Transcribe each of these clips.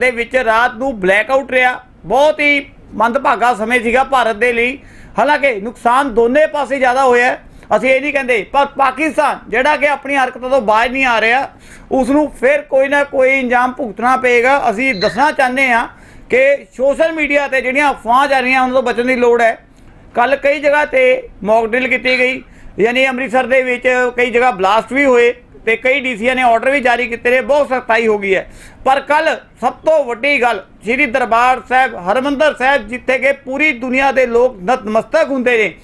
ਦੇ ਵਿੱਚ ਰਾਤ ਨੂੰ ਬਲੈਕ ਆਊਟ ਰਿਹਾ। ਬਹੁਤ ਹੀ ਮੰਦਭਾਗਾ ਸਮੇਂ ਸੀਗਾ ਭਾਰਤ ਦੇ ਲਈ। ਹਾਲਾਂਕਿ ਨੁਕਸਾਨ ਦੋਨੇ ਪਾਸੇ ਜ਼ਿਆਦਾ ਹੋਇਆ ਅਸੀਂ ਇਹ ਨਹੀਂ ਕਹਿੰਦੇ, ਪਰ ਪਾਕਿਸਤਾਨ, ਜਿਹੜਾ ਕਿ ਆਪਣੀ ਹਰਕਤਾਂ ਤੋਂ ਬਾਜ ਨਹੀਂ ਆ ਰਿਹਾ ਉਸ ਨੂੰ ਫਿਰ ਕੋਈ ਨਾ ਕੋਈ ਇੰਜਾਮ ਭੁਗਤਣਾ ਪਏਗਾ। ਅਸੀਂ ਦੱਸਣਾ ਚਾਹੁੰਦੇ ਹਾਂ ਕਿ ਸੋਸ਼ਲ ਮੀਡੀਆ ਤੇ ਜਿਹੜੀਆਂ ਅਫਵਾਹਾਂ ਜਾ ਰਹੀਆਂ, ਉਹਨਾਂ ਤੋਂ ਬਚਣ ਦੀ ਲੋੜ ਹੈ। ਕੱਲ ਕਈ ਜਗ੍ਹਾ ਤੇ ਮੌਕ ਡਰਿਲ ਕੀਤੀ ਗਈ। ਯਾਨੀ ਅੰਮ੍ਰਿਤਸਰ ਦੇ ਵਿੱਚ ਕਈ ਜਗ੍ਹਾ ਬਲਾਸਟ ਵੀ ਹੋਏ। ਤੇ ਕਈ ਡੀਸੀਆਂ ਨੇ ਆਰਡਰ ਵੀ ਜਾਰੀ ਕੀਤੇ ਨੇ, ਬਹੁਤ ਸਖਤਾਈ ਹੋ ਗਈ ਹੈ। ਪਰ ਕੱਲ ਸਭ ਤੋਂ ਵੱਡੀ ਗੱਲ ਸ੍ਰੀ ਦਰਬਾਰ ਸਾਹਿਬ, ਹਰਮੰਦਰ ਸਾਹਿਬ, ਜਿੱਥੇ ਕਿ ਪੂਰੀ ਦੁਨੀਆ ਦੇ ਲੋਕ ਨਤਮਸਤਕ ਹੁੰਦੇ ਨੇ,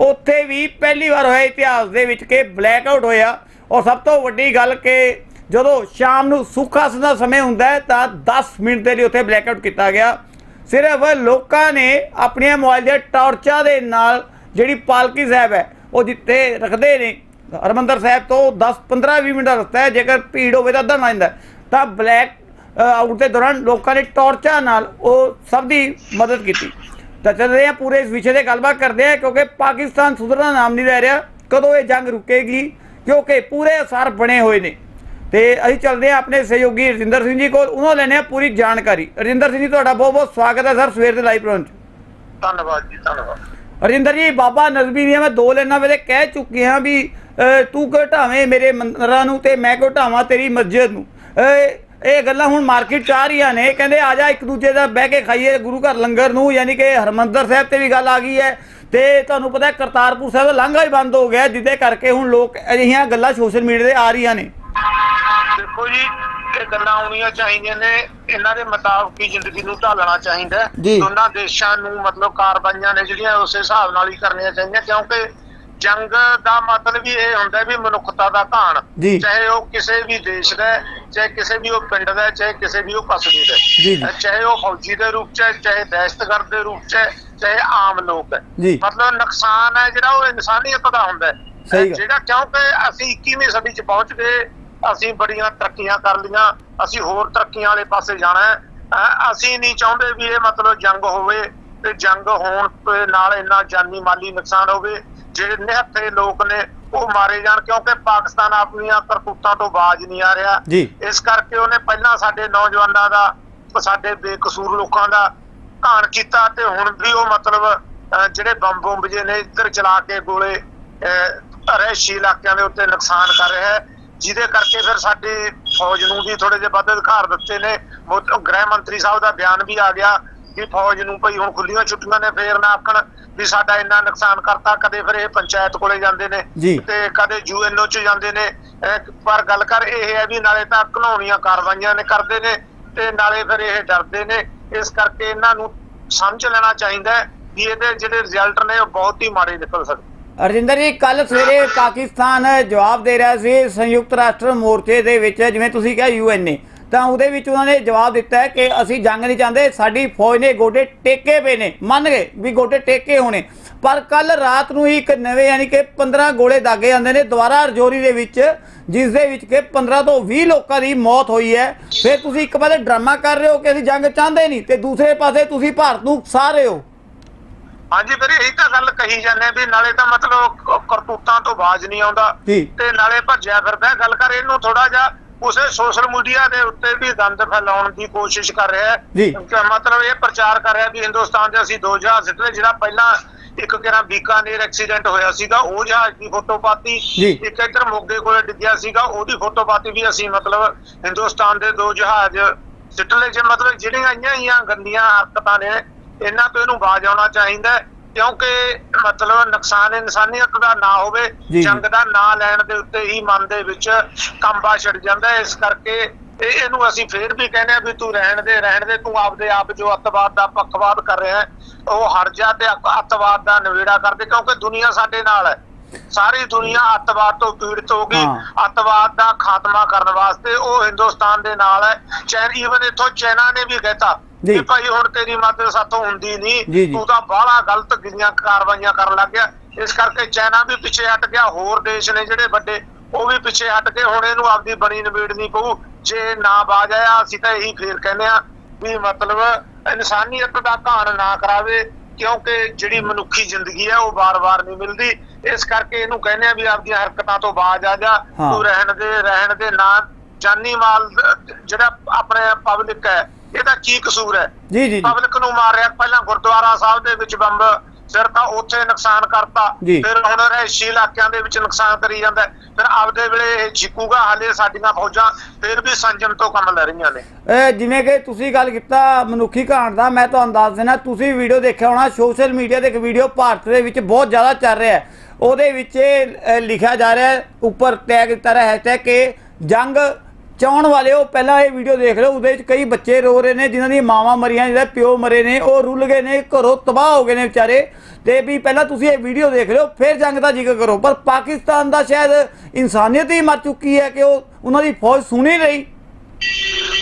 ਉੱਥੇ ਵੀ ਪਹਿਲੀ ਵਾਰ ਹੋਇਆ ਇਤਿਹਾਸ ਦੇ ਵਿੱਚ ਕਿ ਬਲੈਕ ਆਊਟ ਹੋਇਆ। ਔਰ ਸਭ ਤੋਂ ਵੱਡੀ ਗੱਲ ਕਿ ਜਦੋਂ ਸ਼ਾਮ ਨੂੰ ਸੁੱਖਾਸਨ ਦਾ ਸਮੇਂ ਹੁੰਦਾ ਤਾਂ 10 ਮਿੰਟ ਦੇ ਲਈ ਉੱਥੇ ਬਲੈਕ ਆਊਟ ਕੀਤਾ ਗਿਆ। ਸਿਰਫ ਲੋਕਾਂ ਨੇ ਆਪਣੀਆਂ ਮੋਬਾਈਲ ਦੇ ਟਾਰਚਾਂ ਦੇ ਨਾਲ ਜਿਹੜੀ ਪਾਲਕੀ ਸਾਹਿਬ ਹੈ, ਉਹ ਜਿੱਥੇ ਰੱਖਦੇ ਨੇ ਹਰਮੰਦਰ ਸਾਹਿਬ ਤੋਂ 10 15 20 ਮਿੰਟ ਦਾ ਰਸਤਾ ਹੈ ਜੇਕਰ ਭੀੜ ਹੋਵੇ ਤਾਂ ਅੱਧਾ ਜਾਂਦਾ ਤਾਂ ਬਲੈਕ ਆਊਟ ਦੇ ਦੌਰਾਨ ਲੋਕਾਂ ਨੇ ਟਾਰਚਾਂ ਨਾਲ ਉਹ ਸਭ ਦੀ ਮਦਦ ਕੀਤੀ। ਤਾਂ ਚੱਲਦੇ ਆ ਪੂਰੇ ਇਸ ਵਿਸ਼ੇ ਤੇ ਗੱਲਬਾਤ ਕਰਦੇ ਆ ਕਿਉਂਕਿ ਪਾਕਿਸਤਾਨ ਸੁਧਰਨ ਨਾਮ ਨਹੀਂ ਲੈ ਰਿਹਾ। ਕਦੋਂ ਇਹ ਜੰਗ ਰੁਕੇਗੀ? ਕਿਉਂਕਿ ਪੂਰੇ ਅਸਰ ਬਣੇ ਹੋਏ ਨੇ। ਤੇ ਅਸੀਂ ਚੱਲਦੇ ਆ ਆਪਣੇ ਸਹਿਯੋਗੀ ਰਜਿੰਦਰ ਸਿੰਘ ਜੀ ਕੋਲ। ਉਹਨਾਂ ਲੈਣੇ ਆ ਪੂਰੀ ਜਾਣਕਾਰੀ। ਰਜਿੰਦਰ ਸਿੰਘ ਜੀ ਤੁਹਾਡਾ ਬਹੁਤ ਬਹੁਤ ਸਵਾਗਤ ਹੈ ਸਰ ਸਵੇਰ ਦੇ ਲਾਈਵ ਪ੍ਰੋਗਰਾਮ 'ਚ। ਧੰਨਵਾਦ ਜੀ ਧੰਨਵਾਦ। ਰਜਿੰਦਰ ਜੀ ਬਾਬਾ ਨਜ਼ਮੀ ਦੀਆਂ ਮੈਂ ਦੋ ਲੈਣਾ ਵੇਲੇ ਕਹਿ ਚੁੱਕੀ ਹਾਂ ਵੀ ਤੂੰ ਕਿਉਂ ਢਾਵੇਂ ਮੇਰੇ ਮੰਦਰਾਂ ਨੂੰ ਤੇ ਮੈਂ ਕਿਉਂ ਢਾਵਾਂ ਤੇਰੀ ਮਸਜਿਦ ਨੂੰ? ਇਹ ਗੱਲਾਂ ਹੁਣ ਮਾਰਕੀਟ ਚ ਆ ਰਹੀਆਂ ਨੇ। ਕਹਿੰਦੇ ਆ ਜਾ ਇੱਕ ਦੂਜੇ ਦਾ ਬਹਿ ਕੇ ਖਾਈਏ ਗੁਰੂ ਘਰ ਲੰਗਰ ਨੂੰ ਯਾਨੀ ਕਿ ਹਰਮੰਦਰ ਸਾਹਿਬ ਤੇ ਵੀ ਗੱਲ ਆ ਗਈ ਹੈ। ਤੇ ਤੁਹਾਨੂੰ ਪਤਾ ਹੈ ਕਰਤਾਰਪੁਰ ਸਾਹਿਬ ਦਾ ਲਾਂਘਾ ਹੀ ਬੰਦ ਹੋ ਗਿਆ ਜਿਹਦੇ ਕਰਕੇ ਹੁਣ ਲੋਕ ਅਜਿਹੀਆਂ ਗੱਲਾਂ ਸੋਸ਼ਲ ਮੀਡੀਆ ਤੇ ਆ ਰਹੀਆਂ ਨੇ। ਦੇਖੋ ਜੀ ਇਹ ਗੱਲਾਂ ਆਉਣੀਆਂ ਚਾਹੀਦੀਆਂ ਨੇ। ਇਹਨਾਂ ਦੇ ਮੁਤਾਬਕ ਹੀ ਜ਼ਿੰਦਗੀ ਨੂੰ ਢਾਲਣਾ ਚਾਹੀਦਾ। ਦੋਨਾਂ ਦੇਸ਼ਾਂ ਨੂੰ ਮਤਲਬ ਕਾਰਵਾਈਆਂ ਨੇ ਜਿਹੜੀਆਂ ਉਸੇ ਹਿਸਾਬ ਨਾਲ ਹੀ ਕਰਨੀਆਂ ਚਾਹੀਦੀਆਂ ਕਿਉਂਕਿ ਜੰਗ ਦਾ ਮਤਲਬ ਹੀ ਇਹ ਹੁੰਦਾ ਵੀ ਮਨੁੱਖਤਾ ਦਾ ਘਾਣ। ਚਾਹੇ ਉਹ ਕਿਸੇ ਵੀ ਦੇਸ਼ ਦਾ ਚਾਹੇ ਕਿਸੇ ਵੀ ਉਹ ਪਿੰਡ ਦਾ ਚਾਹੇ ਕਿਸੇ ਵੀ ਉਹ ਕਸਬੇ ਦਾ। ਚਾਹੇ ਉਹ ਫੌਜੀ ਦੇ ਰੂਪ ਚ ਚਾਹੇ ਦਹਿਸ਼ਤਗਰਦ ਦੇ ਰੂਪ ਚ ਚਾਹੇ ਆਮ ਲੋਕ ਹੈ। ਮਤਲਬ ਨੁਕਸਾਨ ਹੈ ਜਿਹੜਾ ਉਹ ਇਨਸਾਨੀਅਤ ਦਾ ਹੁੰਦਾ। ਜਿਹੜਾ ਕਿਉਂਕਿ ਅਸੀਂ 21ਵੀਂ ਸਦੀ ਚ ਪਹੁੰਚ ਗਏ ਅਸੀਂ ਬੜੀਆਂ ਤਰੱਕੀਆਂ ਕਰ ਲੀਆਂ ਅਸੀਂ ਹੋਰ ਤਰੱਕੀਆਂ ਵਾਲੇ ਪਾਸੇ ਜਾਣਾ ਹੈ ਅਸੀਂ ਨਹੀਂ ਚਾਹੁੰਦੇ ਵੀ ਇਹ ਮਤਲਬ ਜੰਗ ਹੋਵੇ ਤੇ ਜੰਗ ਹੋਣ ਨਾਲ ਇੰਨਾ ਜਾਨੀ ਮਾਲੀ ਨੁਕਸਾਨ ਹੋਵੇ ਜਿਹੜੇ ਨਿਹੱਥੇ ਲੋਕ ਨੇ ਉਹ ਮਾਰੇ ਜਾਣ ਕਿਉਂਕਿ ਪਾਕਿਸਤਾਨ ਆਪਣੀਆਂ ਕਰਤੂਤਾਂ ਤੋਂ ਬਾਜ ਨਹੀਂ ਆ ਰਿਹਾ। ਇਸ ਕਰਕੇ ਉਹਨੇ ਪਹਿਲਾਂ ਸਾਡੇ ਨੌਜਵਾਨਾਂ ਦਾ ਸਾਡੇ ਬੇਕਸੂਰ ਲੋਕਾਂ ਦਾ ਘਾਣ ਕੀਤਾ ਤੇ ਹੁਣ ਵੀ ਉਹ ਮਤਲਬ ਜਿਹੜੇ ਬੰਬ ਬੰਬ ਜੇ ਨੇ ਇੱਧਰ ਚਲਾ ਕੇ ਗੋਲੇ ਰਹਿਸ਼ੀ ਇਲਾਕਿਆਂ ਦੇ ਉੱਤੇ ਨੁਕਸਾਨ ਕਰ ਰਿਹਾ ਹੈ। ਜਿਹਦੇ ਕਰਕੇ ਫਿਰ ਸਾਡੀ ਫੌਜ ਨੂੰ ਵੀ ਥੋੜੇ ਜਿਹੇ ਵੱਧ ਅਧਿਕਾਰ ਦਿੱਤੇ ਨੇ। ਗ੍ਰਹਿ ਮੰਤਰੀ ਸਾਹਿਬ ਦਾ ਬਿਆਨ ਵੀ ਆ ਗਿਆ ਕਿ ਫੌਜ ਨੂੰ ਭਈ ਹੁਣ ਖੁੱਲੀਆਂ ਛੁੱਟੀਆਂ ਨੇ ਫੇਰ ਨਾ ਆਖਣ। ਵੀ ਸਾਡਾ ਇੰਨਾ ਨੁਕਸਾਨ ਕਰਤਾ ਕਦੇ ਫਿਰ ਇਹ ਪੰਚਾਇਤ ਕੋਲੇ ਜਾਂਦੇ ਨੇ। ਤੇ ਕਦੇ ਯੂਐਨਓ ਚ ਜਾਂਦੇ ਨੇ। ਪਰ ਗੱਲ ਕਰ ਇਹ ਹੈ ਵੀ ਨਾਲੇ ਤਾਂ ਘਨੌਣੀਆਂ ਕਾਰਵਾਈਆਂ ਨੇ ਕਰਦੇ ਨੇ ਤੇ ਨਾਲੇ ਫਿਰ ਇਹ ਡਰਦੇ ਨੇ। ਇਸ ਕਰਕੇ ਇਹਨਾਂ ਨੂੰ ਸਮਝ ਲੈਣਾ ਚਾਹੀਦਾ ਹੈ ਵੀ ਇਹਦੇ ਜਿਹੜੇ ਰਿਜ਼ਲਟ ਨੇ ਉਹ ਬਹੁਤ ਹੀ ਮਾੜੇ ਨਿਕਲ ਸਕਦੇ। ਅਰਜਿੰਦਰ ਜੀ ਕੱਲ ਸਵੇਰੇ ਪਾਕਿਸਤਾਨ ਜਵਾਬ ਦੇ ਰਿਹਾ ਸੀ ਸੰਯੁਕਤ ਰਾਸ਼ਟਰ ਮੋਰਚੇ ਦੇ ਵਿੱਚ ਜਿਵੇਂ ਤੁਸੀਂ ਕਿਹਾ ਯੂਐਨਏ। ਤਾਂ ਉਹਦੇ ਵਿੱਚ ਉਹਨਾਂ ਨੇ ਜਵਾਬ ਦਿੱਤਾ ਹੈ ਕਿ ਅਸੀਂ ਜੰਗ ਨਹੀਂ ਚਾਹੁੰਦੇ ਸਾਡੀ ਫੌਜ ਨੇ ਗੋਡੇ ਟੇਕੇ ਪਏ ਨੇ ਮੰਨ ਗਏ ਵੀ ਗੋਡੇ ਟੇਕੇ ਹੋਣੇ ਪਰ ਕੱਲ ਰਾਤ ਨੂੰ ਹੀ ਇੱਕ ਨਵੇਂ ਯਾਨੀ ਕਿ 15 ਗੋਲੇ ਦਾਗੇ ਜਾਂਦੇ ਨੇ ਦੁਬਾਰਾ ਰਜੌਰੀ ਦੇ ਵਿੱਚ ਜਿਸ ਦੇ ਵਿੱਚ ਕਿ 15 ਤੋਂ 20 ਲੋਕਾਂ ਦੀ ਮੌਤ ਹੋਈ ਹੈ ਫਿਰ ਤੁਸੀਂ ਇੱਕ ਪਾਸੇ ਡਰਾਮਾ ਕਰ ਰਹੇ ਹੋ ਕਿ ਅਸੀਂ ਜੰਗ ਚਾਹੁੰਦੇ ਨਹੀਂ ਤੇ ਦੂਸਰੇ ਪਾਸੇ ਤੁਸੀਂ ਭਾਰਤ ਨੂੰ ਉਕਸਾ ਰਹੇ ਹੋ ਹਾਂਜੀ ਫਿਰ ਇਹੀ ਤਾਂ ਗੱਲ ਕਹੀ ਜਾਂਦੇ ਵੀ ਨਾਲੇ ਤਾਂ ਮਤਲਬ ਕਰਤੂਤਾਂ ਤੋਂ ਬਾਜ ਨਹੀਂ ਆਉਂਦਾ। ਤੇ ਨਾਲੇ ਭੱਜਿਆ ਫਿਰਦਾ। ਗੱਲ ਕਰ ਇਹਨੂੰ ਥੋੜਾ ਜਿਹਾ ਉਸੇ ਸੋਸ਼ਲ ਮੀਡੀਆ ਦੇ ਉੱਤੇ ਵੀ ਗੰਦ ਫੈਲਾਉਣ ਦੀ ਕੋਸ਼ਿਸ਼ ਕਰ ਰਿਹਾ ਹੈ। ਮਤਲਬ ਇਹ ਪ੍ਰਚਾਰ ਕਰ ਰਿਹਾ ਵੀ ਹਿੰਦੁਸਤਾਨ ਦੇ ਅਸੀਂ ਦੋ ਜਹਾਜ਼ ਸਿੱਟੇ ਜਿਹੜਾ ਪਹਿਲਾਂ ਇੱਕ ਕਿਹੜਾ ਬੀਕਾਨੇਰ ਐਕਸੀਡੈਂਟ ਹੋਇਆ ਸੀਗਾ ਉਹ ਜਹਾਜ਼ ਦੀ ਫੋਟੋ ਪਾਤੀ। ਇੱਕ ਇੱਧਰ ਮੋਗੇ ਕੋਲੇ ਡਿੱਗਿਆ ਸੀਗਾ ਉਹਦੀ ਫੋਟੋ ਪਾਤੀ ਵੀ ਅਸੀਂ ਮਤਲਬ ਹਿੰਦੁਸਤਾਨ ਦੇ ਦੋ ਜਹਾਜ਼ ਸਿੱਟ ਲਏ। ਜੇ ਮਤਲਬ ਜਿਹੜੀਆਂ ਆਈਆਂ ਗੰਦੀਆਂ ਹਰਕਤਾਂ ਨੇ ਇਹਨਾਂ ਤੋਂ ਇਹਨੂੰ ਬਾਜ ਆਉਣਾ ਚਾਹੀਦਾ ਹੈ, ਕਿਉਂਕਿ ਮਤਲਬ ਨੁਕਸਾਨ ਇਨਸਾਨੀਅਤ ਦਾ ਨਾ ਹੋਵੇ। ਜੰਗ ਦਾ ਨਾਂ ਲੈਣ ਦੇ ਉੱਤੇ ਹੀ ਮਨ ਦੇ ਵਿੱਚ ਕੰਬਾ ਛਿੜ ਜਾਂਦਾ। ਇਸ ਕਰਕੇ ਇਹ ਇਹਨੂੰ ਅਸੀਂ ਫੇਰ ਵੀ ਕਹਿੰਦੇ ਆ ਵੀ ਤੂੰ ਰਹਿਣ ਦੇ ਰਹਿਣ ਦੇ ਤੂੰ ਆਪਦੇ ਆਪ ਜੋ ਅੱਤਵਾਦ ਦਾ ਪੱਖਵਾਦ ਕਰ ਰਿਹਾ ਉਹ ਹਟ ਜਾ ਤੇ ਅੱਤ- ਅੱਤਵਾਦ ਦਾ ਨਿਬੇੜਾ ਕਰ ਦੇ ਕਿਉਂਕਿ ਦੁਨੀਆ ਸਾਡੇ ਨਾਲ ਹੈ ਸਾਰੀ ਦੁਨੀਆ ਅੱਤਵਾਦ ਤੋਂ ਪੀੜਤ ਹੋ ਗਈ। ਅੱਤਵਾਦ ਦਾ ਖਾਤਮਾ ਕਰਨ ਵਾਸਤੇ ਉਹ ਹਿੰਦੁਸਤਾਨ ਦੇ ਨਾਲ ਹੈ। ਚੈਨ ਈਵਨ ਇਥੋਂ ਚਾਈਨਾ ਨੇ ਵੀ ਕਹਿਤਾ। ਕਿ ਭਾਈ ਹੁਣ ਤੇਰੀ ਮਦਦ ਸਾਥੋਂ ਹੁੰਦੀ ਨਹੀਂ। ਤੂੰ ਤਾਂ ਬਾਹਲਾ ਗਲਤ ਗਿਰੀਆਂ ਕਾਰਵਾਈਆਂ ਕਰਨ ਲੱਗ ਗਿਆ। ਇਸ ਕਰਕੇ ਚਾਈਨਾ ਵੀ ਪਿੱਛੇ ਹਟ ਗਿਆ। ਹੋਰ ਦੇਸ਼ ਨੇ ਜਿਹੜੇ ਵੱਡੇ ਉਹ ਵੀ ਪਿੱਛੇ ਹਟ ਕੇ ਹੁਣ ਇਹਨੂੰ ਆਪਦੀ ਬਣੀ ਨਿਬੇੜਨੀ ਪਊ। ਜੇ ਨਾ ਬਾਜ ਆਇਆ ਅਸੀਂ ਤਾਂ ਇਹੀ ਫੇਰ ਕਹਿੰਦੇ ਆ ਵੀ ਮਤਲਬ ਇਨਸਾਨੀਅਤ ਦਾ ਘਾਣ ਨਾ ਕਰਾਵੇ। ਕਿਉਂਕਿ ਜਿਹੜੀ ਮਨੁੱਖੀ ਜ਼ਿੰਦਗੀ ਹੈ ਉਹ ਵਾਰ-ਵਾਰ ਨਹੀਂ ਮਿਲਦੀ। ਇਸ ਕਰਕੇ ਇਹਨੂੰ ਕਹਿੰਦੇ ਆ ਵੀ ਆਪਦੀਆਂ ਹਰਕਤਾਂ ਤੋਂ ਬਾਜ ਆ ਜਾ। ਤੂੰ ਰਹਿਣ ਦੇ ਰਹਿਣ ਦੇ ਨਾ। ਜਾਨੀ ਮਾਲ ਜਿਹੜਾ ਆਪਣੇ ਪਬਲਿਕ ਹੈ ਇਹਦਾ ਕੀ ਕਸੂਰ ਹੈ? ਜੀ ਜੀ ਜੀ। ਪਬਲਿਕ ਨੂੰ ਮਾਰਿਆ ਪਹਿਲਾਂ ਗੁਰਦੁਆਰਾ ਸਾਹਿਬ ਦੇ ਵਿੱਚ ਬੰਬ ਫਿਰ ਤਾਂ ਉੱਥੇ ਨੁਕਸਾਨ ਕਰਤਾ। ਫਿਰ ਹੁਣ ਰਹਿਸ਼ੀ ਇਲਾਕਿਆਂ ਦੇ ਵਿੱਚ ਨੁਕਸਾਨ ਕਰੀ ਜਾਂਦਾ। ਫਿਰ ਆਪਦੇ ਵੇਲੇ ਇਹ ਚੀਕੂਗਾ ਹਾਲੇ ਸਾਡੀਆਂ ਫੌਜਾਂ ਫਿਰ ਵੀ ਸੰਜਮ ਤੋਂ ਕੰਮ ਲੈ ਰਹੀਆਂ ਨੇ ਇਹ ਜਿਵੇਂ ਕਿ ਤੁਸੀਂ ਗੱਲ ਕੀਤਾ ਮਨੁੱਖੀ ਘਾਣ ਦਾ ਮੈਂ ਤੁਹਾਨੂੰ ਦੱਸ ਦੇਣਾ ਤੁਸੀਂ ਵੀਡੀਓ ਦੇਖਿਆ ਹੋਣਾ ਸੋਸ਼ਲ ਮੀਡੀਆ ਤੇ ਇੱਕ ਵੀਡੀਓ ਭਾਰਤ ਦੇ ਵਿੱਚ ਬਹੁਤ ਜ਼ਿਆਦਾ ਚੱਲ ਰਿਹਾ ਹੈ ਉਹਦੇ ਵਿੱਚ ਲਿਖਿਆ ਜਾ ਰਿਹਾ ਹੈ ਉੱਪਰ ਟੈਗ ਰਿਹਾ ਹੈ ਕਿ ਜੰਗ ਚਾਹਣ ਵਾਲਿਓ ਪਹਿਲਾਂ ਇਹ ਵੀਡੀਓ ਦੇਖ ਲਓ, ਉਹਦੇ ਵਿੱਚ ਕਈ ਬੱਚੇ ਰੋ ਰਹੇ ਨੇ, ਜਿਨ੍ਹਾਂ ਦੀ ਮਾਵਾਂ ਮਰੀਆਂ ਜਿਹਦੇ ਪਿਓ ਮਰੇ ਨੇ, ਉਹ ਰੁੱਲ ਗਏ ਨੇ, ਘਰੋਂ ਤਬਾਹ ਹੋ ਗਏ ਨੇ ਵਿਚਾਰੇ। ਤੇ ਵੀ ਪਹਿਲਾਂ ਤੁਸੀਂ ਇਹ ਵੀਡੀਓ ਦੇਖ ਲਿਓ, ਫਿਰ ਜੰਗ ਦਾ ਜ਼ਿਕਰ ਕਰੋ। ਪਰ ਪਾਕਿਸਤਾਨ ਦਾ ਸ਼ਾਇਦ ਇਨਸਾਨੀਅਤ ਹੀ ਮਰ ਚੁੱਕੀ ਹੈ ਕਿ ਉਹ ਉਹਨਾਂ ਦੀ ਫੌਜ ਸੁਣੀ ਰਹੀ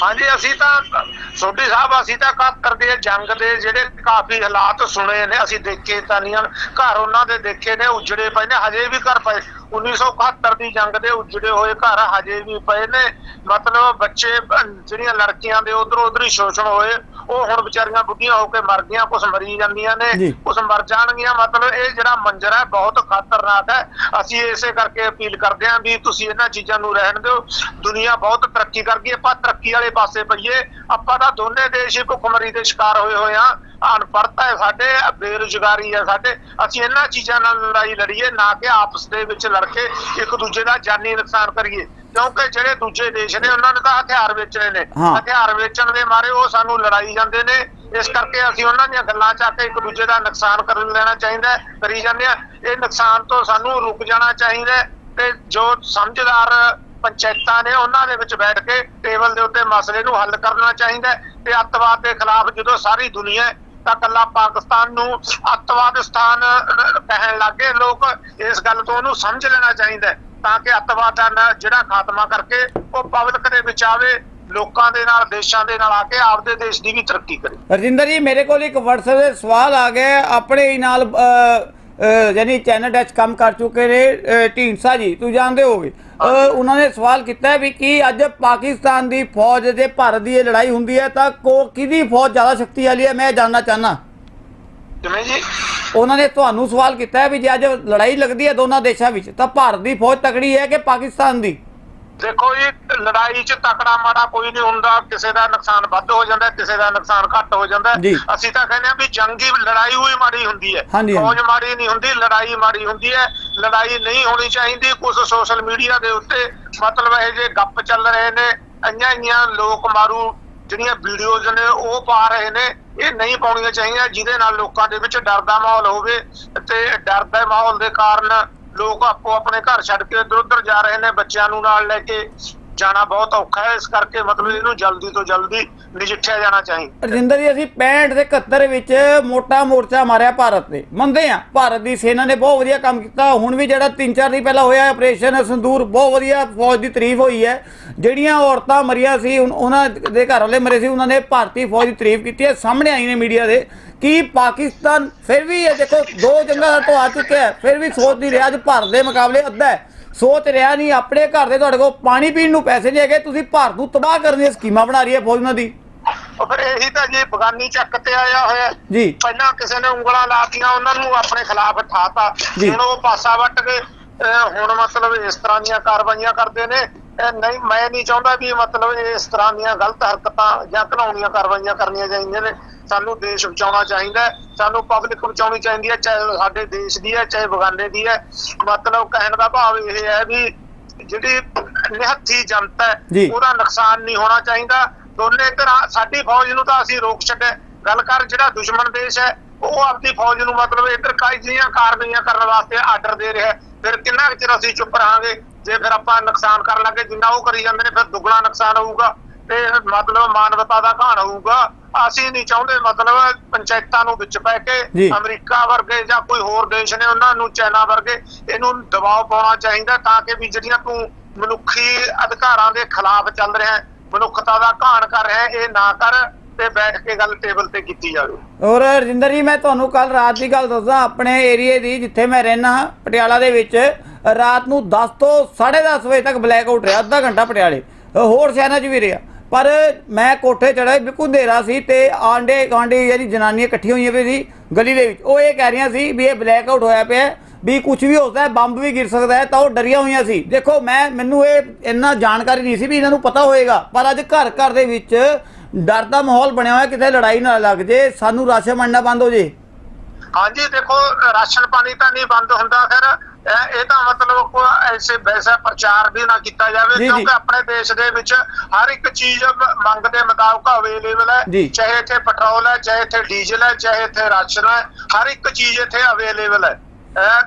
ਹਾਂਜੀ, ਅਸੀਂ ਤਾਂ ਸੋਢੀ ਸਾਹਿਬ, ਅਸੀਂ ਤਾਂ ਕੱਤਰ ਦੇ ਜੰਗ ਦੇ, ਜਿਹੜੇ ਕਾਫੀ ਹਾਲਾਤ ਸੁਣੇ ਨੇ, ਅਸੀਂ ਦੇਖੇ ਤਾਂ ਨਹੀਂ ਘਰ ਉਹਨਾਂ ਦੇ ਦੇਖੇ ਨੇ, ਉਜੜੇ ਪਏ ਨੇ, ਹਜੇ ਵੀ ਘਰ ਪਏ। 1971 ਦੀ ਜੰਗ ਦੇ ਉਜੜੇ ਹੋਏ ਘਰ ਹਜੇ ਵੀ ਪਏ ਨੇ। ਮਤਲਬ ਬੱਚੇ ਜਿਹੜੀਆਂ ਲੜਕੀਆਂ ਦੇ ਉਧਰ ਉਧਰ ਹੀ ਸ਼ੋਸ਼ਣ ਹੋਏ ਉਹ ਹੁਣ ਵਿਚਾਰੀਆਂ ਬੁੱਢੀਆਂ ਹੋ ਕੇ ਮਰ ਗਈਆਂ ਕੁਝ ਮਰੀ ਜਾਂਦੀਆਂ ਨੇ। ਕੁਝ ਮਰ ਜਾਣਗੀਆਂ। ਮਤਲਬ ਇਹ ਜਿਹੜਾ ਮੰਜ਼ਰ ਹੈ ਬਹੁਤ ਖਤਰਨਾਕ ਹੈ। ਅਸੀਂ ਇਸੇ ਕਰਕੇ ਅਪੀਲ ਕਰਦੇ ਹਾਂ ਵੀ ਤੁਸੀਂ ਇਹਨਾਂ ਚੀਜ਼ਾਂ ਨੂੰ ਰਹਿਣ ਦਿਓ। ਦੁਨੀਆ ਬਹੁਤ ਤਰੱਕੀ ਕਰ ਗਈ ਆਪਾਂ ਤਰੱਕੀ ਵਾਲੇ ਪਾਸੇ ਪਈਏ। ਆਪਾਂ ਤਾਂ ਦੋਨੇ ਦੇਸ਼ ਹੀ ਭੁੱਖਮਰੀ ਦੇ ਸ਼ਿਕਾਰ ਹੋਏ ਹੋਏ ਆ ਅਨਪੜ੍ਹਤਾ ਹੈ ਸਾਡੇ ਬੇਰੁਜ਼ਗਾਰੀ ਹੈ ਸਾਡੇ। ਅਸੀਂ ਇਹਨਾਂ ਚੀਜ਼ਾਂ ਨਾਲ ਲੜਾਈ ਲੜੀਏ ਨਾ ਕਿ ਆਪਸ ਦੇ ਵਿੱਚ ਲੜ ਕੇ ਇੱਕ ਦੂਜੇ ਦਾ ਜਾਨੀ ਨੁਕਸਾਨ ਕਰੀਏ। ਕਿਉਂਕਿ ਜਿਹੜੇ ਦੂਜੇ ਦੇਸ਼ ਨੇ ਉਹਨਾਂ ਨੇ ਤਾਂ ਹਥਿਆਰ ਵੇਚਣੇ ਨੇ। ਹਥਿਆਰ ਵੇਚਣ ਦੇ ਮਾਰੇ ਉਹ ਸਾਨੂੰ ਲੜਾਈ ਜਾਂਦੇ ਨੇ। ਇਸ ਕਰਕੇ ਅਸੀਂ ਉਹਨਾਂ ਦੀਆਂ ਗੱਲਾਂ ਚ ਆ ਕੇ ਇੱਕ ਦੂਜੇ ਦਾ ਨੁਕਸਾਨ ਕਰ ਲੈਣਾ ਚਾਹੀਦਾ ਕਰੀ ਜਾਂਦੇ ਆ ਇਹ ਨੁਕਸਾਨ ਤੋਂ ਸਾਨੂੰ ਰੁਕ ਜਾਣਾ ਚਾਹੀਦਾ ਤੇ ਜੋ ਸਮਝਦਾਰ ਪੰਚਾਇਤਾਂ ਨੇ ਉਹਨਾਂ ਦੇ ਵਿੱਚ ਬੈਠ ਕੇ ਟੇਬਲ ਦੇ ਉੱਤੇ ਮਸਲੇ ਨੂੰ ਹੱਲ ਕਰਨਾ ਚਾਹੀਦਾ ਤੇ ਅੱਤਵਾਦ ਦੇ ਖਿਲਾਫ ਜਦੋਂ ਸਾਰੀ ਦੁਨੀਆ ਤਾਂ ਕੱਲਾ ਪਾਕਿਸਤਾਨ ਨੂੰ ਅੱਤਵਾਦਿਸਤਾਨ ਕਹਿਣ ਲੱਗੇ ਲੋਕ ਇਸ ਗੱਲ ਤੋਂ ਉਹਨੂੰ ਸਮਝ ਲੈਣਾ ਚਾਹੀਦਾ ਤਾਂ ਕਿ ਅੱਤਵਾਦ ਦਾ ਜਿਹੜਾ ਖਾਤਮਾ ਕਰਕੇ ਉਹ ਪਬਲਿਕ ਦੇ ਵਿੱਚ ਆਵੇ ਲੋਕਾਂ ਦੇ ਨਾਲ ਦੇਸ਼ਾਂ ਦੇ ਨਾਲ ਆ ਕੇ ਆਪਦੇ ਦੇਸ਼ ਦੀ ਵੀ ਤਰੱਕੀ ਕਰੇ। ਰਜਿੰਦਰ ਜੀ ਮੇਰੇ ਕੋਲ ਇੱਕ WhatsApp ਦੇ ਸਵਾਲ ਆ ਗਏ ਆਪਣੇ ਹੀ ਨਾਲ ਅ, ਅ, ਯਾਨੀ ਚੈਨਲ ਵਿੱਚ ਕੰਮ ਕਰ ਚੁੱਕੇ ਨੇ ਅ, ਢੀਂਡਸਾ ਜੀ ਤੂੰ ਜਾਣਦੇ ਹੋਗੇ। ਉਹਨਾਂ ਨੇ ਸਵਾਲ ਕੀਤਾ ਵੀ ਕੀ ਅੱਜ ਪਾਕਿਸਤਾਨ ਦੀ ਫੌਜ ਤੇ ਭਾਰਤ ਦੀ ਇਹ ਲੜਾਈ ਹੁੰਦੀ ਹੈ ਤਾਂ ਕੋ ਕਿਹਦੀ ਫੌਜ ਜ਼ਿਆਦਾ ਸ਼ਕਤੀ ਵਾਲੀ ਹੈ? ਮੈਂ ਜਾਣਨਾ ਚਾਹਨਾ ਕਿਵੇਂ ਜੀ? ਉਹਨਾਂ ਨੇ ਤੁਹਾਨੂੰ ਸਵਾਲ ਕੀਤਾ ਵੀ ਜੇ ਅੱਜ ਲੜਾਈ ਲੱਗਦੀ ਹੈ ਦੋਨਾਂ ਦੇਸ਼ਾਂ ਵਿੱਚ ਤਾਂ ਭਾਰਤ ਦੀ ਫੌਜ ਤਕੜੀ ਹੈ ਕਿ ਪਾਕਿਸਤਾਨ ਦੀ? ਦੇਖੋ ਜੀ ਲੜਾਈ 'ਚ ਤਕੜਾ ਮਾੜਾ ਕੋਈ ਨਹੀਂ ਹੁੰਦਾ ਕਿਸੇ ਦਾ ਨੁਕਸਾਨ ਵੱਧ ਹੋ ਜਾਂਦਾ ਕਿਸੇ ਦਾ ਨੁਕਸਾਨ ਘੱਟ ਹੋ ਜਾਂਦਾ। ਅਸੀਂ ਤਾਂ ਕਹਿੰਦੇ ਆ ਵੀ ਜੰਗੀ ਲੜਾਈ ਹੋਈ ਮਾੜੀ ਹੁੰਦੀ ਹੈ। ਫੌਜ ਮਾੜੀ ਨਹੀਂ ਹੁੰਦੀ ਲੜਾਈ ਮਾੜੀ ਹੁੰਦੀ ਹੈ ਲੜਾਈ ਨਹੀਂ ਹੋਣੀ ਚਾਹੀਦੀ ਕੁਝ ਸੋਸ਼ਲ ਮੀਡੀਆ ਦੇ ਉੱਤੇ ਮਤਲਬ ਇਹ ਜੇ ਗੱਪ ਚੱਲ ਰਹੇ ਨੇ ਅੰਨ੍ਹਾਂ ਇੰਨੀਆਂ ਲੋਕ ਮਾਰੂ ਜਿਹੜੀਆਂ ਵੀਡੀਓਜ਼ ਨੇ ਉਹ ਪਾ ਰਹੇ ਨੇ ਇਹ ਨਹੀਂ ਪਾਉਣੀਆਂ ਚਾਹੀਦੀਆਂ ਜਿਹਦੇ ਨਾਲ ਲੋਕਾਂ ਦੇ ਵਿੱਚ ਡਰ ਦਾ ਮਾਹੌਲ ਹੋਵੇ ਤੇ ਡਰ ਦੇ ਮਾਹੌਲ ਦੇ ਕਾਰਨ ਲੋਕ ਆਪੋ ਆਪਣੇ ਘਰ ਛੱਡ ਕੇ ਇੱਧਰ ਉੱਧਰ ਜਾ ਰਹੇ ਨੇ, ਬੱਚਿਆਂ ਨੂੰ ਨਾਲ ਲੈ ਕੇ। ਜਾਣਾ ਬਹੁਤ ਔਖਾ ਹੈ, ਇਸ ਕਰਕੇ ਮਤਲਬ ਇਹਨੂੰ ਜਲਦੀ ਤੋਂ ਜਲਦੀ ਨਜਿੱਠਿਆ ਜਾਣਾ ਚਾਹੀਦਾ। ਰਜਿੰਦਰ ਜੀ, ਅਸੀਂ 65 ਤੇ 71 ਵਿੱਚ ਮੋਟਾ ਮੋਰਚਾ ਮਾਰਿਆ ਭਾਰਤ ਤੇ। ਮੰਨਦੇ ਆ ਭਾਰਤ ਦੀ ਸੈਨਾ ਨੇ ਬਹੁਤ ਵਧੀਆ ਕੰਮ ਕੀਤਾ। ਹੁਣ ਵੀ ਜਿਹੜਾ 3-4 ਦਿਨ ਪਹਿਲਾਂ ਹੋਇਆ ਆਪਰੇਸ਼ਨ ਸੰਦੂਰ, ਬਹੁਤ ਵਧੀਆ ਫੌਜ ਦੀ ਤਾਰੀਫ ਹੋਈ ਹੈ। ਜਿਹੜੀਆਂ ਔਰਤਾਂ ਮਰੀਆਂ ਸੀ ਉਹਨਾਂ ਦੇ ਘਰ ਵਾਲੇ ਮਰੇ ਸੀ, ਉਹਨਾਂ ਨੇ ਭਾਰਤੀ ਫੌਜ ਦੀ ਤਾਰੀਫ ਕੀਤੀ ਹੈ। ਸਾਹਮਣੇ ਆਈ ਨੇ ਮੀਡੀਆ ਦੇ ਕਿ ਪਾਕਿਸਤਾਨ ਫਿਰ ਵੀ ਇਹ ਦੇਖੋ, ਦੋ ਜੰਗਾਂ ਤੋਂ ਆ ਚੁੱਕਿਆ ਹੈ, ਫਿਰ ਵੀ ਸੋਚ ਨਹੀਂ ਰਿਹਾ ਅੱਜ ਭਾਰਤ ਦੇ ਮੁਕਾਬਲੇ ਅੱਧਾ ਹੈ। ਸੋਚ ਰਿਹਾ ਨਹੀਂ ਆਪਣੇ ਘਰ ਦੇ ਤੁਹਾਡੇ ਕੋਲ ਪਾਣੀ ਪੀਣ ਨੂੰ ਪੈਸੇ ਨਹੀਂ ਹੈਗੇ ਤੁਸੀਂ ਭਾਰਤ ਨੂੰ ਤਬਾਹ ਕਰਨ ਦੀਆਂ ਸਕੀਮਾਂ ਬਣਾ ਰਹੀ ਹੈ ਫੌਜ ਉਹਨਾਂ ਦੀ। ਫਿਰ ਇਹੀ ਤਾਂ ਜੀ ਬਗਾਨੀ ਚੱਕ ਤੇ ਆਇਆ ਹੋਇਆ। ਜੀ। ਪਹਿਲਾਂ ਕਿਸੇ ਨੇ ਉਂਗਲਾਂ ਲਾਤੀਆਂ ਉਹਨਾਂ ਨੂੰ ਆਪਣੇ ਖਿਲਾਫ ਠਾਤਾ। ਹੁਣ ਉਹ ਪਾਸਾ ਵੱਟ ਕੇ ਹੁਣ ਮਤਲਬ ਇਸ ਤਰ੍ਹਾਂ ਦੀਆਂ ਕਾਰਵਾਈਆਂ ਕਰਦੇ ਨੇ। ਇਹ ਨਹੀਂ ਮੈਂ ਨਹੀਂ ਚਾਹੁੰਦਾ ਵੀ ਮਤਲਬ ਇਸ ਤਰ੍ਹਾਂ ਦੀਆਂ ਗਲਤ ਹਰਕਤਾਂ ਜਾਂ ਘਿਨਾਉਣੀਆਂ ਕਾਰਵਾਈਆਂ ਕਰਨੀਆਂ ਚਾਹੀਦੀਆਂ ਨੇ। ਸਾਨੂੰ ਦੇਸ਼ ਬਚਾਉਣਾ ਚਾਹੀਦਾ ਹੈ, ਸਾਨੂੰ ਪਬਲਿਕ ਬਚਾਉਣੀ ਚਾਹੀਦੀ ਹੈ ਚਾਹੇ ਸਾਡੇ ਦੇਸ਼ ਦੀ ਹੈ ਚਾਹੇ ਬਗਾਨੇ ਦੀ ਹੈ। ਮਤਲਬ ਕਹਿਣ ਦਾ ਭਾਵ ਇਹ ਹੈ ਵੀ ਜਿਹੜੀ ਨਿਹੱਥੀ ਜਨਤਾ ਹੈ। ਉਹਦਾ ਨੁਕਸਾਨ ਨਹੀਂ ਹੋਣਾ ਚਾਹੀਦਾ। ਦੋਨੇ ਤਰ੍ਹਾਂ ਸਾਡੀ ਫੌਜ ਨੂੰ ਤਾਂ ਅਸੀਂ ਰੋਕ ਛੱਡੇ ਗੱਲ ਕਰ ਜਿਹੜਾ ਦੁਸ਼ਮਣ ਦੇਸ਼ ਹੈ ਉਹ ਆਪਣੀ ਫੌਜ ਨੂੰ ਮਤਲਬ ਇੱਧਰ ਕਾਈ ਜਿਹੀਆਂ ਕਾਰਵਾਈਆਂ ਕਰਨ ਵਾਸਤੇ ਆਰਡਰ ਦੇ ਰਿਹਾ। ਫਿਰ ਕਿੰਨਾ ਚਿਰ ਅਸੀਂ ਚੁੱਪ ਰਹਾਂਗੇ? ਜੇ ਫਿਰ ਆਪਾਂ ਨੁਕਸਾਨ ਕਰਨ ਲੱਗੇ ਜਿੰਨਾ ਉਹ ਕਰੀ ਜਾਂਦੇ ਨੇ ਫਿਰ ਦੁੱਗਣਾ ਨੁਕਸਾਨ ਹੋਊਗਾ। ਤੇ ਮਤਲਬ ਮਾਨਵਤਾ ਦਾ ਘਾਣ ਹੋਊਗਾ। ਅਸੀਂ ਨਹੀਂ ਚਾਹੁੰਦੇ ਮਤਲਬ ਪੰਚਾਇਤਾਂ ਨੂੰ ਵਿੱਚ ਪੈ। ਕੇ ਅਮਰੀਕਾ ਵਰਗੇ ਜਾਂ ਕੋਈ ਹੋਰ ਦੇਸ਼ ਨੇ ਉਹਨਾਂ ਨੂੰ ਚਾਈਨਾ ਵਰਗੇ ਇਹਨੂੰ ਦਬਾਅ ਪਾਉਣਾ ਚਾਹੀਦਾ ਤਾਂ ਕਿ ਵੀ ਜਿਹੜੀਆਂ ਤੂੰ ਮਨੁੱਖੀ ਅਧਿਕਾਰਾਂ ਦੇ ਖਿਲਾਫ ਚੱਲ ਰਿਹਾ ਹੈ ਮਨੁੱਖਤਾ ਦਾ ਘਾਣ ਕਰ ਰਿਹਾ ਹੈ ਇਹ ਨਾ ਕਰ ਤੇ ਬੈਠ ਕੇ ਗੱਲ ਟੇਬਲ ਤੇ ਕੀਤੀ ਜਾਵੇ। ਔਰ ਰਜਿੰਦਰ ਜੀ ਮੈਂ ਤੁਹਾਨੂੰ ਕੱਲ ਰਾਤ ਦੀ ਗੱਲ ਦੱਸਦਾ ਆਪਣੇ ਏਰੀਏ ਦੀ ਜਿੱਥੇ ਮੈਂ ਰਹਿਣਾ ਪਟਿਆਲਾ ਦੇ ਵਿੱਚ ਰਾਤ ਨੂੰ 10 ਤੋਂ 10:30 ਵਜੇ ਤੱਕ ਬਲੈਕ ਆਊਟ ਰਿਹਾ ਅੱਧਾ ਘੰਟਾ ਪਟਿਆਲੇ। ਹੋਰ ਸ਼ਹਿਰਾਂ 'ਚ ਵੀ ਰਿਹਾ। ਪਰ ਮੈਂ ਕੋਠੇ ਚੜ੍ਹਿਆ ਬਿਲਕੁਲ ਹਨੇਰਾ ਸੀ ਤੇ ਆਂਡੇ ਗਾਂਡੇ ਜਿਹੜੀ ਜਨਾਨੀਆਂ ਇਕੱਠੀਆਂ ਹੋਈਆਂ ਪਈ ਸੀ ਗਲੀ ਦੇ ਵਿੱਚ। ਉਹ ਇਹ ਕਹਿ ਰਹੀਆਂ ਸੀ ਵੀ ਇਹ ਬਲੈਕ ਆਊਟ ਹੋਇਆ ਪਿਆ ਵੀ ਕੁਝ ਵੀ ਹੋ ਸਕਦਾ ਹੈ, ਬੰਬ ਵੀ ਗਿਰ ਸਕਦਾ ਹੈ, ਤਾਂ ਉਹ ਡਰੀਆਂ ਹੋਈਆਂ ਸੀ। ਦੇਖੋ, ਮੈਂ, ਮੈਨੂੰ ਇਹ ਇੰਨਾ ਜਾਣਕਾਰੀ ਨਹੀਂ ਸੀ ਵੀ ਇਹਨਾਂ ਨੂੰ ਪਤਾ ਹੋਏਗਾ, ਪਰ ਅੱਜ ਘਰ ਘਰ ਦੇ ਵਿੱਚ ਡਰ ਦਾ ਮਾਹੌਲ ਬਣਿਆ ਹੋਇਆ, ਕਿਤੇ ਲੜਾਈ ਨਾ ਲੱਗ ਜੇ, ਸਾਨੂੰ ਰਾਸ਼ਨ ਮੰਡਣਾ ਬੰਦ ਹੋ ਜੇ। ਹਾਂਜੀ, ਦੇਖੋ, ਰਾਸ਼ਨ ਪਾਣੀ ਤਾਂ ਨਹੀਂ ਬੰਦ ਹੁੰਦਾ ਫਿਰ ਇਹਦਾ ਮਤਲਬ ਕੋਈ ਐਸੇ ਵੈਸਾ ਪ੍ਰਚਾਰ ਵੀ ਨਾ ਕੀਤਾ ਜਾਵੇ। ਕਿਉਂਕਿ ਆਪਣੇ ਦੇਸ਼ ਦੇ ਵਿੱਚ ਹਰ ਇੱਕ ਚੀਜ਼ ਮੰਗ ਦੇ ਮੁਤਾਬਕ ਅਵੇਲੇਬਲ ਹੈ। ਚਾਹੇ ਇੱਥੇ ਪੈਟਰੋਲ ਹੈ ਚਾਹੇ ਇੱਥੇ ਡੀਜ਼ਲ ਹੈ ਚਾਹੇ ਇੱਥੇ ਰਾਸ਼ਨ ਹੈ ਹਰ ਇੱਕ ਚੀਜ਼ ਇੱਥੇ ਅਵੇਲੇਬਲ ਹੈ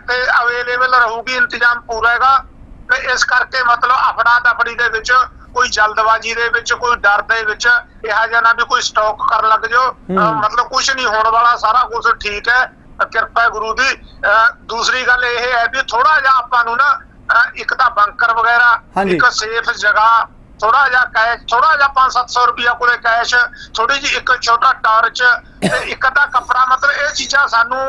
ਤੇ ਅਵੇਲੇਬਲ ਰਹੂਗੀ ਇੰਤਜ਼ਾਮ ਪੂਰਾ ਹੈਗਾ ਤੇ ਇਸ ਕਰਕੇ ਮਤਲਬ ਅਫੜਾ ਦਫੜੀ ਦੇ ਵਿੱਚ ਕੋਈ ਜਲਦਬਾਜ਼ੀ ਦੇ ਵਿੱਚ ਕੋਈ ਡਰ ਦੇ ਵਿੱਚ ਇਹੋ ਜਿਹਾ ਨਾ ਵੀ ਕੋਈ ਸਟਾਕ ਕਰਨ ਲੱਗ ਜਾਓ। ਮਤਲਬ ਕੁਝ ਨਹੀਂ ਹੋਣ ਵਾਲਾ ਸਾਰਾ ਕੁਝ ਠੀਕ ਹੈ ਕਿਰਪਾ ਗੁਰੂ ਦੀ ਦੂਸਰੀ ਗੱਲ ਇਹ ਹੈ ਵੀ ਥੋੜਾ ਜਿਹਾ ਆਪਾਂ ਨੂੰ ਨਾ ਇੱਕ ਤਾਂ ਬੰਕਰ ਵਗੈਰਾ। ਇੱਕ ਸੇਫ ਜਗ੍ਹਾ ਥੋੜਾ ਜਿਹਾ ਕੈਸ਼ ਥੋੜਾ ਜਿਹਾ 5-700 ਰੁਪਇਆ ਕੋਲੇ ਕੈਸ਼ ਥੋੜੀ ਜਿਹੀ ਇੱਕ ਛੋਟਾ ਟਾਰਚ ਤੇ ਇੱਕ ਅੱਧਾ ਕੱਪੜਾ ਮਤਲਬ ਇਹ ਚੀਜ਼ਾਂ ਸਾਨੂੰ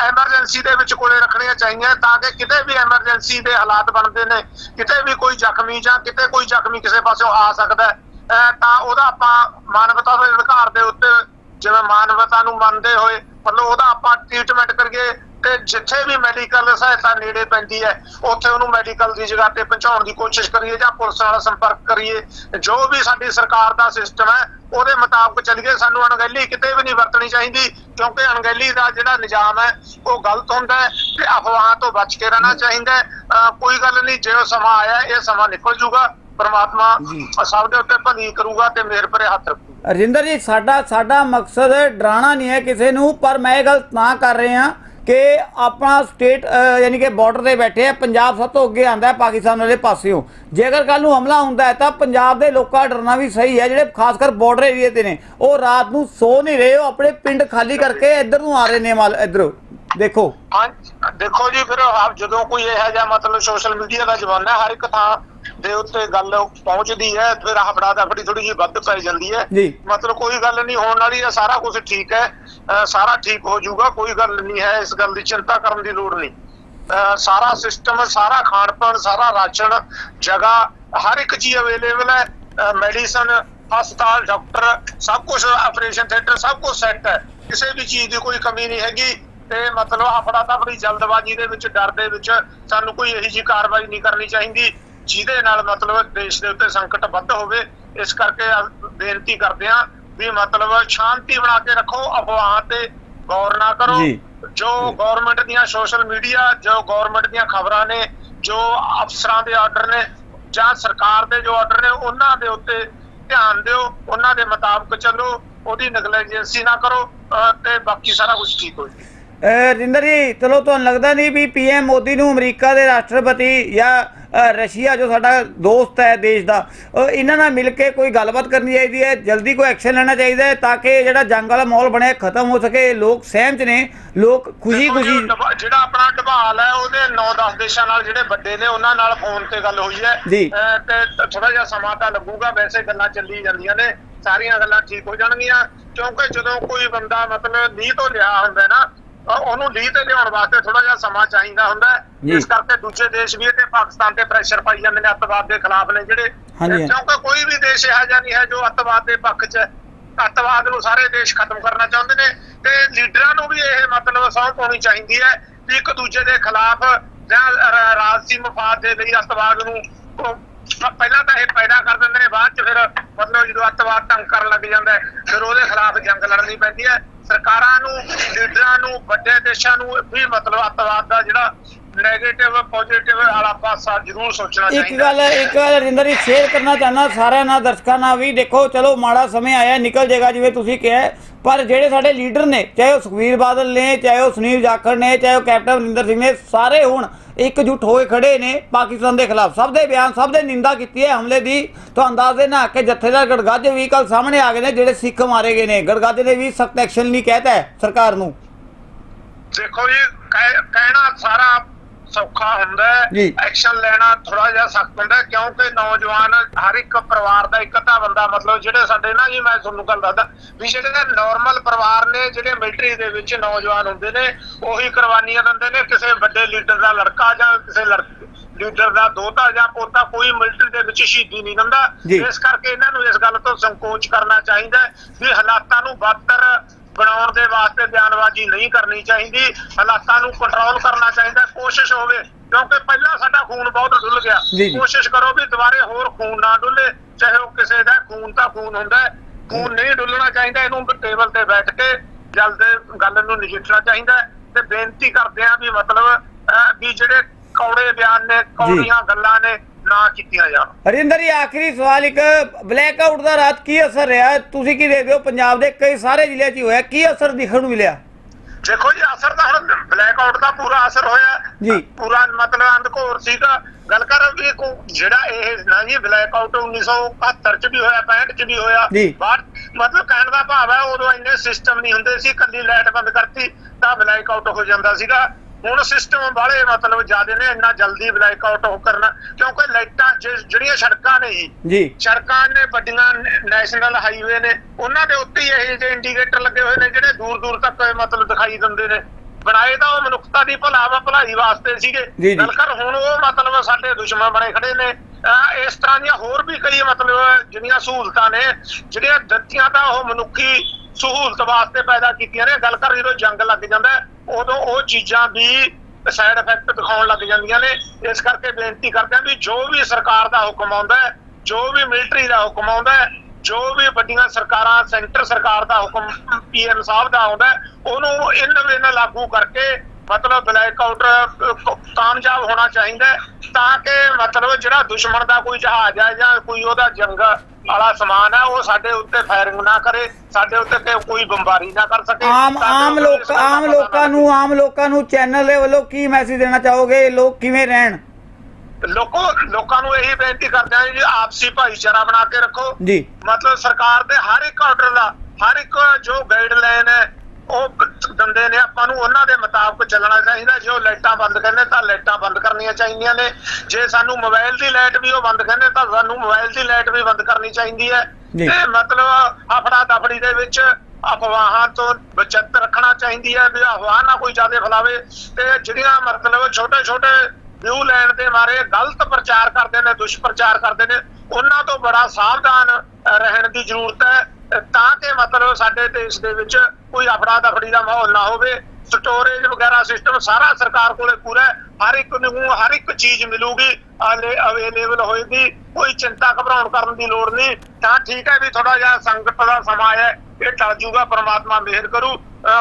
ਐਮਰਜੈਂਸੀ ਦੇ ਵਿੱਚ ਕੋਲੇ ਰੱਖਣੀਆਂ ਚਾਹੀਦੀਆਂ ਤਾਂ ਕਿ ਕਿਤੇ ਵੀ ਐਮਰਜੈਂਸੀ ਦੇ ਹਾਲਾਤ ਬਣਦੇ ਨੇ ਕਿਤੇ ਵੀ ਕੋਈ ਜ਼ਖਮੀ ਜਾਂ ਕਿਤੇ ਕੋਈ ਜ਼ਖਮੀ ਕਿਸੇ ਪਾਸਿਓਂ ਆ ਸਕਦਾ ਤਾਂ ਉਹਦਾ ਆਪਾਂ ਮਾਨਵਤਾ ਦੇ ਅਧਿਕਾਰ ਦੇ ਉੱਤੇ ਜਿਵੇਂ ਮਾਨਵਤਾ ਨੂੰ ਮੰਨਦੇ ਹੋਏ ਮਤਲਬ ਉਹਦਾ ਆਪਾਂ ਟ੍ਰੀਟਮੈਂਟ ਕਰੀਏ ਤੇ ਜਿੱਥੇ ਵੀ ਮੈਡੀਕਲ ਸਹਾਇਤਾ ਨੇੜੇ ਪੈਂਦੀ ਹੈ, ਉੱਥੇ ਉਹਨੂੰ ਮੈਡੀਕਲ ਦੀ ਜਗ੍ਹਾ ਤੇ ਪਹੁੰਚਾਉਣ ਦੀ ਕੋਸ਼ਿਸ਼ ਕਰੀਏ ਜਾਂ ਪੁਲਿਸ ਨਾਲ ਸੰਪਰਕ ਕਰੀਏ, ਜੋ ਵੀ ਸਾਡੀ ਸਰਕਾਰ ਦਾ ਸਿਸਟਮ ਹੈ, ਉਹਦੇ ਮੁਤਾਬਕ ਚੱਲੀਏ। ਸਾਨੂੰ ਅਣਗਹਿਲੀ ਕਿਤੇ ਵੀ ਨਹੀਂ ਵਰਤਣੀ ਚਾਹੀਦੀ, ਕਿਉਂਕਿ ਅਣਗਹਿਲੀ ਦਾ ਜਿਹੜਾ ਨਿਜ਼ਾਮ ਹੈ, ਉਹ ਗਲਤ ਹੁੰਦਾ ਹੈ ਤੇ ਅਫਵਾਹਾਂ ਤੋਂ ਬਚ ਕੇ ਰਹਿਣਾ ਚਾਹੀਦਾ ਅਹ ਕੋਈ ਗੱਲ ਨਹੀਂ, ਜੇ ਉਹ ਸਮਾਂ ਆਇਆ, ਇਹ ਸਮਾਂ ਨਿਕਲ ਜੂਗਾ। ਪਰਮਾਤਮਾ। ਸਭ ਦੇ ਉੱਤੇ ਭਲੀ ਕਰੂਗਾ ਤੇ ਮਿਹਰ ਭਰੇ ਹੱਥ ਰੱਖੂਗਾ ਰਜਿੰਦਰ ਜੀ ਸਾਡਾ ਸਾਡਾ ਮਕਸਦ ਡਰਾਣਾ ਨਹੀਂ ਹੈ ਕਿਸੇ ਨੂੰ ਪਰ ਮੈਂ ਇਹ ਗੱਲ ਤਾਂ ਕਰ ਰਹੇ ਹਾਂ ਕਿ ਆਪਣਾ ਸਟੇਟ ਯਾਨੀ ਕਿ ਬਾਰਡਰ ਤੇ ਬੈਠੇ ਆ ਪੰਜਾਬ ਸਭ ਤੋਂ ਅੱਗੇ ਆਂਦਾ ਹੈ ਪਾਕਿਸਤਾਨ ਵਾਲੇ ਪਾਸਿਓਂ। ਜੇਕਰ ਕੱਲ ਨੂੰ ਹਮਲਾ ਹੁੰਦਾ ਹੈ ਤਾਂ ਪੰਜਾਬ ਦੇ ਲੋਕਾਂ ਡਰਨਾ ਵੀ ਸਹੀ ਹੈ ਜਿਹੜੇ ਖਾਸ ਕਰ ਬਾਰਡਰ ਏਰੀਏ ਤੇ ਨੇ। ਉਹ ਰਾਤ ਨੂੰ ਸੋ ਨਹੀਂ ਰਹੇ ਉਹ ਆਪਣੇ ਪਿੰਡ ਖਾਲੀ ਕਰਕੇ ਇੱਧਰ ਨੂੰ ਆ ਰਹੇ ਨੇ ਮਾਲ ਇੱਧਰ। ਦੇਖੋ। ਹਾਂ ਦੇਖੋ ਜੀ ਫਿਰ ਆਪ ਜਦੋਂ ਕੋਈ ਇਹੋ ਜਿਹਾ ਮਤਲਬ ਸੋਸ਼ਲ ਮੀਡੀਆ ਦਾ ਜ਼ਮਾਨਾ ਹਰ ਇੱਕ ਥਾਂ ਦੇ ਉੱਤੇ ਗੱਲ ਪਹੁੰਚਦੀ ਹੈ ਫਿਰ ਹਫੜਾ ਦਫੜੀ ਥੋੜੀ ਜਿਹੀ ਵੱਧ ਪੈ ਜਾਂਦੀ ਹੈ। ਮਤਲਬ ਕੋਈ ਗੱਲ ਨਹੀਂ ਹੋਣ ਵਾਲੀ ਹੈ ਸਾਰਾ ਕੁਝ ਠੀਕ ਹੈ ਸਾਰਾ ਠੀਕ ਹੋ ਜਾਊਗਾ ਕੋਈ ਗੱਲ ਨਹੀਂ ਹੈ ਇਸ ਗੱਲ ਦੀ ਚਿੰਤਾ ਕਰਨ ਦੀ ਲੋੜ ਨਹੀਂ। ਸਾਰਾ ਸਿਸਟਮ ਸਾਰਾ ਖਾਣ ਪਾਣ ਸਾਰਾ ਰਾਸ਼ਨ ਜਗ੍ਹਾ ਹਰ ਇੱਕ ਚੀਜ਼ ਅਵੇਲੇਬਲ ਹੈ ਮੈਡੀਸਨ ਹਸਪਤਾਲ ਡਾਕਟਰ ਸਭ ਕੁਝ ਆਪਰੇਸ਼ਨ ਥੀਏਟਰ ਸਭ ਕੁਝ ਸੈੱਟ ਹੈ। ਕਿਸੇ ਵੀ ਚੀਜ਼ ਦੀ ਕੋਈ ਕਮੀ ਨਹੀਂ ਹੈਗੀ। ਤੇ ਮਤਲਬ ਆਪਣਾ ਤਾਂ ਆਪਣੀ ਜਲਦਬਾਜ਼ੀ ਦੇ ਵਿੱਚ ਡਰ ਦੇ ਵਿੱਚ ਸਾਨੂੰ ਕੋਈ ਇਹੋ ਜਿਹੀ ਕਾਰਵਾਈ ਨਹੀਂ ਕਰਨੀ ਚਾਹੀਦੀ ਜਿਹਦੇ ਨਾਲ ਮਤਲਬ ਦੇਸ਼ ਦੇ ਉੱਤੇ ਸੰਕਟ ਵੱਧ ਹੋਵੇ। ਇਸ ਕਰਕੇ ਬੇਨਤੀ ਕਰਦੇ ਹਾਂ ਵੀ ਮਤਲਬ ਸ਼ਾਂਤੀ ਬਣਾ ਕੇ ਰੱਖੋ ਅਫਵਾਹ ਤੇ ਗੌਰ ਨਾ ਕਰੋ। ਜੀ। ਜੋ ਗਵਰਨਮੈਂਟ ਦੀਆਂ ਸੋਸ਼ਲ ਮੀਡੀਆ ਜੋ ਗਵਰਨਮੈਂਟ ਦੀਆਂ ਖਬਰਾਂ ਨੇ ਜੋ ਅਫਸਰਾਂ ਦੇ ਆਰਡਰ ਨੇ ਜਾਂ ਸਰਕਾਰ ਦੇ ਜੋ ਆਰਡਰ ਨੇ ਉਹਨਾਂ ਦੇ ਉੱਤੇ ਧਿਆਨ ਦਿਓ ਉਹਨਾਂ ਦੇ ਮੁਤਾਬਕ ਚੱਲੋ ਉਹਦੀ ਨੈਗਲੀਜੈਂਸੀ ਨਾ ਕਰੋ ਤੇ ਬਾਕੀ ਸਾਰਾ ਕੁਝ ਠੀਕ ਹੋ ਜਾਏ ਅਹ ਰਜਿੰਦਰ ਜੀ ਚਲੋ ਤੁਹਾਨੂੰ ਲੱਗਦਾ ਨਹੀਂ ਵੀ ਪੀਐਮ ਮੋਦੀ ਨੂੰ ਅਮਰੀਕਾ ਦੇ ਰਾਸ਼ਟਰਪਤੀ ਜਾਂ ਰਸ਼ੀਆ ਜੋ ਸਾਡਾ ਦੋਸਤ ਹੈ ਦੇਸ਼ ਦਾ ਇਹਨਾਂ ਨਾਲ ਮਿਲ ਕੇ ਕੋਈ ਗੱਲਬਾਤ ਕਰਨੀ ਚਾਹੀਦੀ ਹੈ ਜਲਦੀ ਕੋਈ ਐਕਸ਼ਨ ਲੈਣਾ ਚਾਹੀਦਾ ਹੈ ਤਾਂ ਕਿ ਜਿਹੜਾ ਜੰਗ ਵਾਲਾ ਮਾਹੌਲ ਬਣਿਆ ਖਤਮ ਹੋ ਸਕੇ ਲੋਕ ਸਹਿਮਤ ਨੇ ਲੋਕ ਖੁਸ਼ੀ ਦੇਖੋ ਜੀ, ਖੁਸ਼ੀ ਡਬਾ- ਜਿਹੜਾ ਆਪਣਾ ਢਬਾਲ ਹੈ ਉਹਦੇ 9-10 ਦੇਸ਼ਾਂ ਨਾਲ ਜਿਹੜੇ ਵੱਡੇ ਨੇ ਉਹਨਾਂ ਨਾਲ ਫੋਨ ਤੇ ਗੱਲ ਹੋਈ ਹੈ। ਤੇ ਥੋੜਾ ਜਿਹਾ ਸਮਾਂ ਤਾਂ ਲੱਗੂਗਾ ਵੈਸੇ ਗੱਲਾਂ ਚੱਲੀ ਜਾਂਦੀਆਂ ਨੇ ਸਾਰੀਆਂ ਗੱਲਾਂ ਠੀਕ ਹੋ ਜਾਣਗੀਆਂ ਕਿਉਂਕਿ ਜਦੋਂ ਕੋਈ ਬੰਦਾ ਮਤਲਬ ਲੀਹ ਤੋਂ ਲਿਆ ਹੁੰਦਾ ਨਾ ਉਹਨੂੰ ਲੀਹ ਤੇ ਲਿਆਉਣ ਵਾਸਤੇ ਥੋੜਾ ਜਿਹਾ ਸਮਾਂ ਚਾਹੀਦਾ ਹੁੰਦਾ। ਇਸ ਕਰਕੇ ਦੂਜੇ ਦੇਸ਼ ਵੀ ਤੇ ਪਾਕਿਸਤਾਨ ਤੇ ਪ੍ਰੈਸ਼ਰ ਪਾਈ ਜਾਂਦੇ ਨੇ ਅੱਤਵਾਦ ਦੇ ਖਿਲਾਫ ਨੇ ਜਿਹੜੇ। ਕਿਉਂਕਿ ਕੋਈ ਵੀ ਦੇਸ਼ ਇਹੋ ਜਿਹਾ ਨਹੀਂ ਹੈ ਜੋ ਅੱਤਵਾਦ ਦੇ ਪੱਖ 'ਚ ਅੱਤਵਾਦ ਨੂੰ ਸਾਰੇ ਦੇਸ਼ ਖਤਮ ਕਰਨਾ ਚਾਹੁੰਦੇ ਨੇ ਤੇ ਲੀਡਰਾਂ ਨੂੰ ਵੀ ਇਹ ਮਤਲਬ ਸਹੁੰ ਪਾਉਣੀ ਚਾਹੀਦੀ ਹੈ ਵੀ ਇੱਕ ਦੂਜੇ ਦੇ ਖਿਲਾਫ ਰਾਜਸੀ ਮਫਾਦ ਦੇ ਲਈ ਅੱਤਵਾਦ ਨੂੰ ਪਹਿਲਾਂ ਤਾਂ ਇਹ ਪੈਦਾ ਕਰ ਦਿੰਦੇ ਨੇ ਬਾਅਦ ਚ ਫਿਰ ਮਤਲਬ ਜਦੋਂ ਅੱਤਵਾਦ ਤੰਗ ਕਰਨ ਲੱਗ ਜਾਂਦਾ ਫਿਰ ਉਹਦੇ ਖਿਲਾਫ ਜੰਗ ਲੜਨੀ ਪੈਂਦੀ ਹੈ ਸਰਕਾਰਾਂ ਨੂੰ ਲੀਡਰਾਂ ਨੂੰ ਵੱਡੇ ਦੇਸ਼ਾਂ ਨੂੰ ਵੀ ਮਤਲਬ ਅੱਤਵਾਦ ਦਾ ਜਿਹੜਾ ਨੈਗੇਟਿਵ ਪੋਜ਼ਿਟਿਵ ਵਾਲਾ ਪਾਸਾ ਜ਼ਰੂਰ ਸੋਚਣਾ ਇੱਕ ਚਾਹੀਦਾ। ਗੱਲ ਇੱਕ ਗੱਲ ਰਜਿੰਦਰ ਜੀ ਸ਼ੇਅਰ ਕਰਨਾ ਚਾਹਨਾ ਸਾਰਿਆਂ ਨਾਲ ਦਰਸ਼ਕਾਂ ਨਾਲ ਵੀ। ਦੇਖੋ ਚਲੋ ਮਾੜਾ ਸਮੇਂ ਆਇਆ ਨਿਕਲ ਜਾਏਗਾ ਜਿਵੇਂ ਤੁਸੀਂ ਕਿਹਾ ਪਰ ਜਿਹੜੇ ਸਾਡੇ ਲੀਡਰ ਨੇ ਚਾਹੇ ਉਹ ਸੁਖਵੀਰ ਬਾਦਲ ਨੇ ਚਾਹੇ ਉਹ ਸੁਨੀਲ ਜਾਖੜ ਨੇ ਚਾਹੇ ਉਹ ਕੈਪਟਨ ਅਮਰਿੰਦਰ ਸਿੰਘ ਨੇ ਸਾਰੇ ਹੁਣ ਇਕਜੁੱਟ ਹੋਏ ਖੜੇ ਨੇ ਪਾਕਿਸਤਾਨ ਦੇ ਖਿਲਾਫ। ਸਭ ਦੇ ਬਿਆਨ ਸਭ ਦੇ ਨਿੰਦਾ ਕੀਤੀ ਹੈ ਹਮਲੇ ਦੀ। ਤਾਂ ਅੰਦਾਜ਼ ਦੇ ਨਾ ਕਿ ਜਥੇਦਾਰ ਗੜਗੱਜ ਵੀ ਕੱਲ ਸਾਹਮਣੇ ਆ ਗਏ ਨੇ ਜਿਹੜੇ ਸਿੱਖ ਮਾਰੇ ਗਏ ਨੇ। ਗੜਗੱਜ ਨੇ ਵੀ ਸਖਤ ਐਕਸ਼ਨ ਲਈ ਕਹਿਤਾ ਹੈ ਸਰਕਾਰ ਨੂੰ। ਦੇਖੋ ਜੀ ਕਹਿ- ਕਹਿਣਾ ਸਾਰਾ ਸੌਖਾ ਹੁੰਦਾ ਐਕਸ਼ਨ ਲੈਣਾ ਥੋੜਾ ਜਿਹਾ ਸਖਤ ਹੁੰਦਾ ਕਿਉਂਕਿ ਨੌਜਵਾਨ ਹਰ ਇੱਕ ਪਰਿਵਾਰ ਦਾ ਇੱਕ ਅੱਧਾ ਬੰਦਾ ਮਤਲਬ ਜਿਹੜੇ ਸਾਡੇ ਨਾ ਜੀ ਮੈਂ ਤੁਹਾਨੂੰ ਗੱਲ ਦੱਸਦਾ ਵੀ ਜਿਹੜੇ ਨਾਰਮਲ ਪਰਿਵਾਰ ਨੇ ਜਿਹੜੇ ਮਿਲਟਰੀ ਦੇ ਵਿੱਚ ਨੌਜਵਾਨ ਹੁੰਦੇ ਨੇ ਉਹੀ ਕੁਰਬਾਨੀਆਂ ਦਿੰਦੇ ਨੇ ਕਿਸੇ ਵੱਡੇ ਲੀਡਰ ਦਾ ਲੜਕਾ ਜਾਂ ਕਿਸੇ ਲੜਕੇ ਲੀਡਰ ਦਾ ਦੋਤਾ ਜਾਂ ਪੋਤਾ ਕੋਈ ਮਿਲਟਰੀ ਦੇ ਵਿੱਚ ਸ਼ਹੀਦੀ ਨਹੀਂ ਦਿੰਦਾ। ਇਸ ਕਰਕੇ ਇਹਨਾਂ ਨੂੰ ਇਸ ਗੱਲ ਤੋਂ ਸੰਕੋਚ ਕਰਨਾ ਚਾਹੀਦਾ ਵੀ ਹਾਲਾਤਾਂ ਨੂੰ ਬਦਤਰ ਬਣਾਉਣ ਦੇ ਵਾਸਤੇ ਬਿਆਨਬਾਜ਼ੀ ਨਹੀਂ ਕਰਨੀ ਚਾਹੀਦੀ। ਹਾਲਾਤਾਂ ਨੂੰ ਕੰਟਰੋਲ ਕਰਨਾ ਚਾਹੀਦਾ ਕੋਸ਼ਿਸ਼ ਹੋਵੇ ਕਿਉਂਕਿ ਪਹਿਲਾਂ ਸਾਡਾ ਖੂਨ ਬਹੁਤ ਡੁੱਲ ਗਿਆ। ਕੋਸ਼ਿਸ਼ ਕਰੋ ਵੀ ਦੁਬਾਰੇ ਹੋਰ ਖੂਨ ਨਾ ਡੁੱਲੇ ਚਾਹੇ ਉਹ ਕਿਸੇ ਦਾ ਖੂਨ ਤਾਂ ਖੂਨ ਹੁੰਦਾ ਖੂਨ ਨਹੀਂ ਡੁੱਲਣਾ ਚਾਹੀਦਾ ਇਹਨੂੰ ਟੇਬਲ ਤੇ ਬੈਠ ਕੇ ਜਲਦ ਗੱਲ ਨੂੰ ਨਜਿੱਠਣਾ ਚਾਹੀਦਾ ਤੇ ਬੇਨਤੀ ਕਰਦੇ ਆ ਵੀ ਮਤਲਬ ਵੀ ਜਿਹੜੇ ਕੌੜੇ ਬਿਆਨ ਨੇ ਕੌੜੀਆਂ ਗੱਲਾਂ ਨੇ ਨਾ ਕੀਤੀਆਂ ਜਾਣ। ਹਰਿੰਦਰ ਜੀ ਆਖਰੀ ਸਵਾਲ ਇੱਕ ਬਲੈਕ ਆਊਟ ਦਾ ਰਾਤ ਕੀ ਅਸਰ ਰਿਹਾ? ਤੁਸੀਂ ਕੀ ਦੇਖਦੇ ਹੋ? ਪੰਜਾਬ ਦੇ ਕਈ ਸਾਰੇ ਜ਼ਿਲ੍ਹਿਆਂ 'ਚ ਹੀ ਹੋਇਆ। ਕੀ ਅਸਰ ਦਿਖਣ ਨੂੰ ਮਿਲਿਆ? ਦੇਖੋ ਜੀ ਅਸਰ ਤਾਂ ਹੁਣ ਬਲੈਕ ਆਊਟ ਦਾ ਪੂਰਾ ਅਸਰ ਹੋਇਆ। ਜੀ। ਪੂਰਾ ਮਤਲਬ ਅੰਧਕੋਰ ਸੀਗਾ। ਗੱਲ ਕਰ ਵੀ ਕੋ- ਜਿਹੜਾ ਇਹ ਨਾ ਜੀ ਬਲੈਕ ਆਊਟ 1971 ਚ ਵੀ ਹੋਇਆ 65 ਚ ਵੀ ਹੋਇਆ। ਬਾਅਦ ਮਤਲਬ ਕਹਿਣ ਦਾ ਭਾਵ ਹੈ ਉਦੋਂ ਇੰਨੇ ਸਿਸਟਮ ਨਹੀਂ ਹੁੰਦੇ ਸੀ ਕੱਲੀ ਲਾਈਟ ਬੰਦ ਕਰਤੀ ਤਾਂ ਬਲੈਕ ਆਊਟ ਹੋ ਜਾਂਦਾ ਸੀਗਾ। ਹੁਣ ਸਿਸਟਮ ਵਾਲੇ ਮਤਲਬ ਜਿਆਦੇ ਨੇ ਇੰਨਾ ਜਲਦੀ ਬਲੈਕ ਆਊਟ ਹੋ ਕਰਨਾ ਕਿਉਂਕਿ ਲਾਈਟਾਂ ਜਿਹੜੀਆਂ ਸੜਕਾਂ ਨੇ ਜੀ ਸੜਕਾਂ ਨੇ ਵੱਡੀਆਂ ਨੈਸ਼ਨਲ ਹਾਈਵੇ ਨੇ ਉਹਨਾਂ ਦੇ ਉੱਤੇ ਹੀ ਇਹ ਜਿਹੇ ਇੰਡੀਕੇਟਰ ਲੱਗੇ ਹੋਏ ਨੇ ਜਿਹੜੇ ਦੂਰ ਦੂਰ ਤੱਕ ਮਤਲਬ ਦਿਖਾਈ ਦਿੰਦੇ ਨੇ। ਬਣਾਏ ਤਾਂ ਉਹ ਮਨੁੱਖਤਾ ਦੀ ਭਲਾ ਵਾ ਭਲਾਈ ਵਾਸਤੇ ਸੀਗੇ। ਕਰ ਹੁਣ ਉਹ ਮਤਲਬ ਸਾਡੇ ਦੁਸ਼ਮਣ ਬਣੇ ਖੜੇ ਨੇ। ਇਸ ਤਰ੍ਹਾਂ ਦੀਆਂ ਹੋਰ ਵੀ ਕਈ ਮਤਲਬ ਜਿਹੜੀਆਂ ਸਹੂਲਤਾਂ ਨੇ ਜਿਹੜੀਆਂ ਦਿੱਤੀਆਂ ਤਾਂ ਉਹ ਮਨੁੱਖੀ ਸਹੂਲਤ ਵਾਸਤੇ ਪੈਦਾ ਕੀਤੀਆਂ ਨੇ। ਗੱਲ ਕਰ ਜਦੋਂ ਜੰਗ ਲੱਗ ਜਾਂਦਾ ਉਦੋਂ ਉਹ ਚੀਜ਼ਾਂ ਵੀ ਸਾਈਡ ਇਫੈਕਟ ਦਿਖਾਉਣ ਲੱਗ ਜਾਂਦੀਆਂ ਨੇ। ਇਸ ਕਰਕੇ ਬੇਨਤੀ ਕਰਦੇ ਹਾਂ ਵੀ ਜੋ ਵੀ ਸਰਕਾਰ ਦਾ ਹੁਕਮ ਆਉਂਦਾ ਹੈ, ਜੋ ਵੀ ਮਿਲਟਰੀ ਦਾ ਹੁਕਮ ਆਉਂਦਾ ਹੈ, ਜੋ ਵੀ ਵੱਡੀਆਂ ਸਰਕਾਰਾਂ, ਸੈਂਟਰ ਸਰਕਾਰ ਦਾ ਹੁਕਮ ਪੀਐਮ ਸਾਹਿਬ ਦਾ ਆਉਂਦਾ ਉਹਨੂੰ ਇਹਨਾਂ ਵੇਲੇ ਲਾਗੂ ਕਰਕੇ ਮਤਲਬ ਬਲੈਕ ਆਊਟ ਕਾਮਯਾਬ ਹੋਣਾ ਚਾਹੀਦਾ ਤਾਂ ਕਿ ਮਤਲਬ ਜਿਹੜਾ ਦੁਸ਼ਮਣ ਦਾ ਕੋਈ ਜਹਾਜ਼ ਹੈ ਜਾਂ ਕੋਈ ਉਹਦਾ ਜੰਗ ਵਾਲਾ ਸਮਾਨ ਹੈ ਉਹ ਸਾਡੇ ਉੱਤੇ ਫਾਇਰਿੰਗ ਨਾ ਕਰੇ ਸਾਡੇ ਉੱਤੇ ਕੋਈ ਬੰਬਾਰੀ ਨਾ ਕਰ ਸਕੇ। ਆਮ ਆਮ ਲੋਕ ਆਮ ਲੋਕਾਂ ਨਾ ਆਮ ਲੋਕਾਂ ਨੂੰ ਚੈਨਲ ਦੇ ਵੱਲੋਂ ਕੀ ਮੈਸੇਜ ਦੇਣਾ ਚਾਹੋਗੇ? ਲੋਕ ਕਿਵੇਂ ਰਹਿਣ? ਲੋਕੋ ਲੋਕਾਂ ਨੂੰ ਇਹੀ ਬੇਨਤੀ ਕਰਦੇ ਹਾਂ ਜੀ ਆਪਸੀ ਭਾਈਚਾਰਾ ਬਣਾ ਕੇ ਰੱਖੋ। ਜੀ। ਮਤਲਬ ਸਰਕਾਰ ਦੇ ਹਰ ਇੱਕ ਆਰਡਰ ਦਾ ਹਰ ਇੱਕ ਜੋ ਗਾਈਡਲਾਈਨ ਹੈ ਉਹ ਦਿੰਦੇ ਨੇ ਆਪਾਂ ਨੂੰ ਉਹਨਾਂ ਦੇ ਮੁਤਾਬਕ ਚੱਲਣਾ ਚਾਹੀਦਾ। ਜੋ ਲਾਈਟਾਂ ਬੰਦ ਕਰਨੇ ਤਾਂ ਲਾਈਟਾਂ ਬੰਦ ਕਰਨੀਆਂ ਚਾਹੀਦੀਆਂ ਨੇ। ਜੇ ਸਾਨੂੰ ਮੋਬਾਈਲ ਦੀ ਲਾਈਟ ਵੀ ਉਹ ਬੰਦ ਕਰਨੇ ਤਾਂ ਸਾਨੂੰ ਮੋਬਾਈਲ ਦੀ ਲਾਈਟ ਵੀ ਬੰਦ ਕਰਨੀ ਚਾਹੀਦੀ ਹੈ। ਤੇ ਮਤਲਬ ਅਫੜਾ ਦਫੜੀ ਦੇ ਵਿੱਚ ਅਫਵਾਹਾਂ ਤੋਂ ਬਚਤ ਰੱਖਣਾ ਚਾਹੀਦੀ ਹੈ ਵੀ ਅਫਵਾਹ ਨਾ ਕੋਈ ਜ਼ਿਆਦਾ ਫੈਲਾਵੇ। ਤੇ ਜਿਹੜੀਆਂ ਮਤਲਬ ਛੋਟੇ ਛੋਟੇ ਵਿਊ ਲੈਣ ਦੇ ਮਾਰੇ ਗਲਤ ਪ੍ਰਚਾਰ ਕਰਦੇ ਨੇ ਦੁਸ਼ਪ੍ਰਚਾਰ ਕਰਦੇ ਨੇ ਉਹਨਾਂ ਤੋਂ ਬੜਾ ਸਾਵਧਾਨ ਰਹਿਣ ਦੀ ਜ਼ਰੂਰਤ ਹੈ। ਤਾਂ ਕਿ ਮਤਲਬ ਸਾਡੇ ਦੇਸ਼ ਦੇ ਵਿੱਚ ਕੋਈ ਅਫੜਾ ਦਫੜੀ ਦਾ ਮਾਹੌਲ ਨਾ ਹੋਵੇ। ਸਟੋਰੇਜ ਵਗੈਰਾ ਸਿਸਟਮ ਸਾਰਾ ਸਰਕਾਰ ਕੋਲੇ ਪੂਰਾ ਹਰ ਇੱਕ ਨੂੰ, ਹਰ ਇੱਕ ਚੀਜ਼ ਮਿਲੂਗੀ ਅਵੇਲੇਬਲ ਹੋਏਗੀ। ਕੋਈ ਚਿੰਤਾ ਘਬਰਾਉਣ ਕਰਨ ਦੀ ਲੋੜ ਨਹੀਂ। ਤਾਂ ਠੀਕ ਹੈ ਵੀ ਥੋੜਾ ਜਿਹਾ ਸੰਕਟ ਦਾ ਸਮਾਂ ਹੈ। ਇਹ ਟਲ ਜੂਗਾ, ਪਰਮਾਤਮਾ ਮਿਹਰ ਕਰੂ।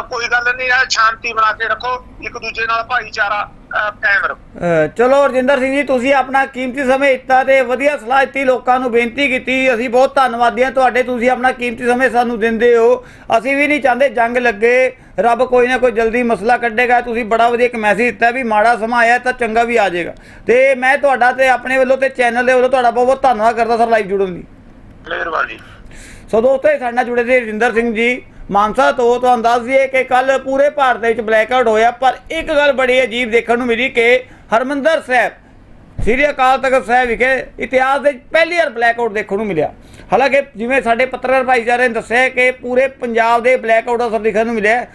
ਕੋਈ ਗੱਲ ਨਹੀਂ ਹੈ, ਸ਼ਾਂਤੀ ਬਣਾ ਕੇ ਰੱਖੋ। ਇੱਕ ਦੂਜੇ ਨਾਲ ਭਾਈਚਾਰਾ ਕਾਇਮ ਚਲੋ ਰਜਿੰਦਰ ਸਿੰਘ ਜੀ ਤੁਸੀਂ ਆਪਣਾ ਕੀਮਤੀ ਸਮੇਂ ਦਿੱਤਾ ਤੇ ਵਧੀਆ ਸਲਾਹ ਦਿੱਤੀ ਲੋਕਾਂ ਨੂੰ ਬੇਨਤੀ ਕੀਤੀ। ਅਸੀਂ ਬਹੁਤ ਧੰਨਵਾਦੀ ਹਾਂ ਤੁਹਾਡੇ ਤੁਸੀਂ ਆਪਣਾ ਕੀਮਤੀ ਸਮੇਂ ਸਾਨੂੰ ਦਿੰਦੇ ਹੋ। ਅਸੀਂ ਵੀ ਨਹੀਂ ਚਾਹੁੰਦੇ ਜੰਗ ਲੱਗੇ ਰੱਬ ਕੋਈ ਨਾ ਕੋਈ ਜਲਦੀ ਮਸਲਾ ਕੱਢੇਗਾ। ਤੁਸੀਂ ਬੜਾ ਵਧੀਆ ਇੱਕ ਮੈਸੇਜ ਦਿੱਤਾ ਵੀ ਮਾੜਾ ਸਮਾਂ ਆਇਆ ਤਾਂ ਚੰਗਾ ਵੀ ਆ ਜਾਏਗਾ। ਤੇ ਮੈਂ ਤੁਹਾਡਾ ਤੇ ਆਪਣੇ ਵੱਲੋਂ ਤੇ ਚੈਨਲ ਦੇ ਵੱਲੋਂ ਤੁਹਾਡਾ ਬਹੁਤ ਬਹੁਤ ਧੰਨਵਾਦ ਕਰਦਾ ਸਰ ਲਾਈਵ ਜੁੜਨ ਲਈ ਮਿਹਰਬਾਨੀ। ਸੋ ਦੋਸਤੋ ਇਹ ਸਾਡੇ ਨਾਲ ਜੁੜੇ ਸੀ ਰਜਿੰਦਰ ਸਿੰਘ ਜੀ। ਮਾਨਸਾ ਤੋਂ ਤੁਹਾਨੂੰ ਦੱਸ ਦਈਏ ਕਿ ਕੱਲ ਪੂਰੇ ਭਾਰਤ ਦੇ ਵਿੱਚ ਬਲੈਕ ਆਊਟ ਹੋਇਆ, ਪਰ ਇੱਕ ਗੱਲ ਬੜੀ ਅਜੀਬ ਦੇਖਣ ਨੂੰ ਮਿਲੀ ਕਿ ਹਰਮੰਦਰ ਸਾਹਿਬ, ਸ੍ਰੀ ਅਕਾਲ ਤਖਤ ਸਾਹਿਬ ਵਿਖੇ ਇਤਿਹਾਸ ਦੇ ਪਹਿਲੀ ਵਾਰ ਬਲੈਕ ਆਊਟ ਦੇਖਣ ਨੂੰ ਮਿਲਿਆ। ਹਾਲਾਂਕਿ ਜਿਵੇਂ ਸਾਡੇ ਪੱਤਰਕਾਰ ਭਾਈਚਾਰੇ ਨੇ ਦੱਸਿਆ ਕਿ ਪੂਰੇ ਪੰਜਾਬ ਦੇ ਬਲੈਕ ਆਊਟ ਅਸਰ ਦੇਖਣ ਨੂੰ ਮਿਲਿਆ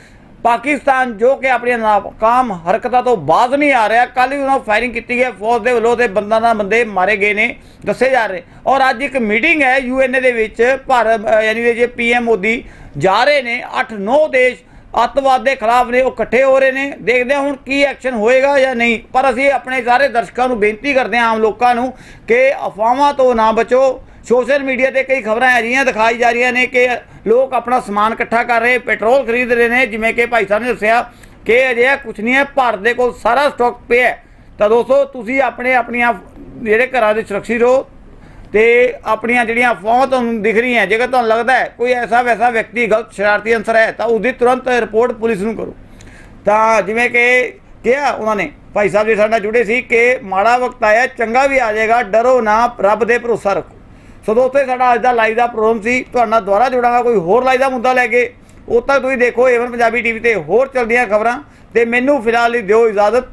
ਪਾਕਿਸਤਾਨ ਜੋ ਕਿ ਆਪਣੀਆਂ ਨਾਕਾਮ ਹਰਕਤਾਂ ਤੋਂ ਬਾਜ਼ ਨਹੀਂ ਆ ਰਿਹਾ ਕੱਲ ਵੀ ਉਹਨਾਂ ਫਾਇਰਿੰਗ ਕੀਤੀ ਹੈ, ਫੌਜ ਦੇ ਵੱਲੋਂ ਤੇ ਬੰਦਾ ਨਾਲ ਬੰਦੇ ਮਾਰੇ ਗਏ ਨੇ ਦੱਸੇ ਜਾ ਰਹੇ। ਔਰ ਅੱਜ ਇੱਕ ਮੀਟਿੰਗ ਹੈ ਯੂਐਨਏ ਦੇ ਵਿੱਚ ਭਾਰਤ ਯਾਨੀ ਕਿ ਜੇ ਪੀਐਮ ਮੋਦੀ ਜਾ ਰਹੇ ਨੇ 8-9 ਦੇਸ਼ ਅੱਤਵਾਦ ਦੇ ਖਿਲਾਫ ਨੇ ਉਹ ਇਕੱਠੇ ਹੋ ਰਹੇ ਨੇ ਦੇਖਦੇ ਹਾਂ ਹੁਣ ਕੀ ਐਕਸ਼ਨ ਹੋਏਗਾ ਜਾਂ ਨਹੀਂ। ਪਰ ਅਸੀਂ ਆਪਣੇ ਸਾਰੇ ਦਰਸ਼ਕਾਂ ਨੂੰ ਬੇਨਤੀ ਕਰਦੇ ਹਾਂ ਆਮ ਲੋਕਾਂ ਨੂੰ ਕਿ ਅਫਵਾਹਾਂ ਤੋਂ ਨਾ ਬਚੋ ਸੋਸ਼ਲ ਮੀਡੀਆ ਤੇ ਕਈ ਖਬਰਾਂ ਅਜਿਹੀਆਂ ਦਿਖਾਈ ਜਾ ਰਹੀਆਂ ਨੇ ਕਿ ਲੋਕ ਆਪਣਾ ਸਮਾਨ ਇਕੱਠਾ ਕਰ ਰਹੇ, ਪੈਟਰੋਲ ਖਰੀਦ ਰਹੇ ਨੇ, ਜਿਵੇਂ ਕਿ ਭਾਈ ਸਾਹਿਬ ਨੇ ਦੱਸਿਆ ਕਿ ਅਜਿਹਾ ਕੁਝ ਨਹੀਂ ਹੈ, ਭਾਰਤ ਦੇ ਕੋਲ ਸਾਰਾ ਸਟਾਕ ਪਿਆ ਤਾਂ ਦੋਸਤੋ, ਤੁਸੀਂ ਆਪਣੇ ਆਪਣੀਆਂ ਜਿਹੜੇ ਘਰਾਂ ਦੇ ਸੁਰੱਖਿਅਤ ਰਹੋ ਤੇ ਆਪਣੀਆਂ ਜਿਹੜੀਆਂ ਅਫਵਾਹਾਂ ਤੁਹਾਨੂੰ ਦਿਖ ਰਹੀਆਂ, ਜੇਕਰ ਤੁਹਾਨੂੰ ਲੱਗਦਾ ਹੈ ਕੋਈ ਐਸਾ ਵੈਸਾ ਵਿਅਕਤੀ ਗਲਤ ਸ਼ਰਾਰਤੀ ਅੰਸਰ ਹੈ, ਤਾਂ ਉਹਦੀ ਤੁਰੰਤ ਰਿਪੋਰਟ ਪੁਲਿਸ ਨੂੰ ਕਰੋ। ਤਾਂ ਜਿਵੇਂ ਕਿ ਕਿਹਾ ਉਹਨਾਂ ਨੇ, ਭਾਈ ਸਾਹਿਬ ਜੀ ਸਾਡੇ ਨਾਲ ਜੁੜੇ ਸੀ ਕਿ ਮਾੜਾ ਵਕਤ ਆਇਆ, ਚੰਗਾ ਵੀ ਆ ਜਾਏਗਾ, ਡਰੋ ਨਾ, ਰੱਬ ਦੇ ਭਰੋਸਾ ਰੱਖੋ। ਸੋ ਦੋਸਤੋ ਇਹ ਸਾਡਾ ਅੱਜ ਦਾ ਲਾਈਵ ਦਾ ਪ੍ਰੋਗਰਾਮ ਸੀ, ਤੁਹਾਡੇ ਨਾਲ ਦੁਬਾਰਾ ਜੁੜਾਂਗਾ, ਕੋਈ ਹੋਰ ਲਾਈਵ ਦਾ ਮੁੱਦਾ ਲੈ ਕੇ। ਉਦ ਤੱਕ ਤੁਸੀਂ ਦੇਖੋ ਏਵਨ ਪੰਜਾਬੀ ਟੀਵੀ ਤੇ ਹੋਰ ਚਲਦੀਆਂ ਖਬਰਾਂ, ਤੇ ਮੈਨੂੰ ਫਿਲਹਾਲ ਲਈ ਦਿਓ ਇਜਾਜ਼ਤ।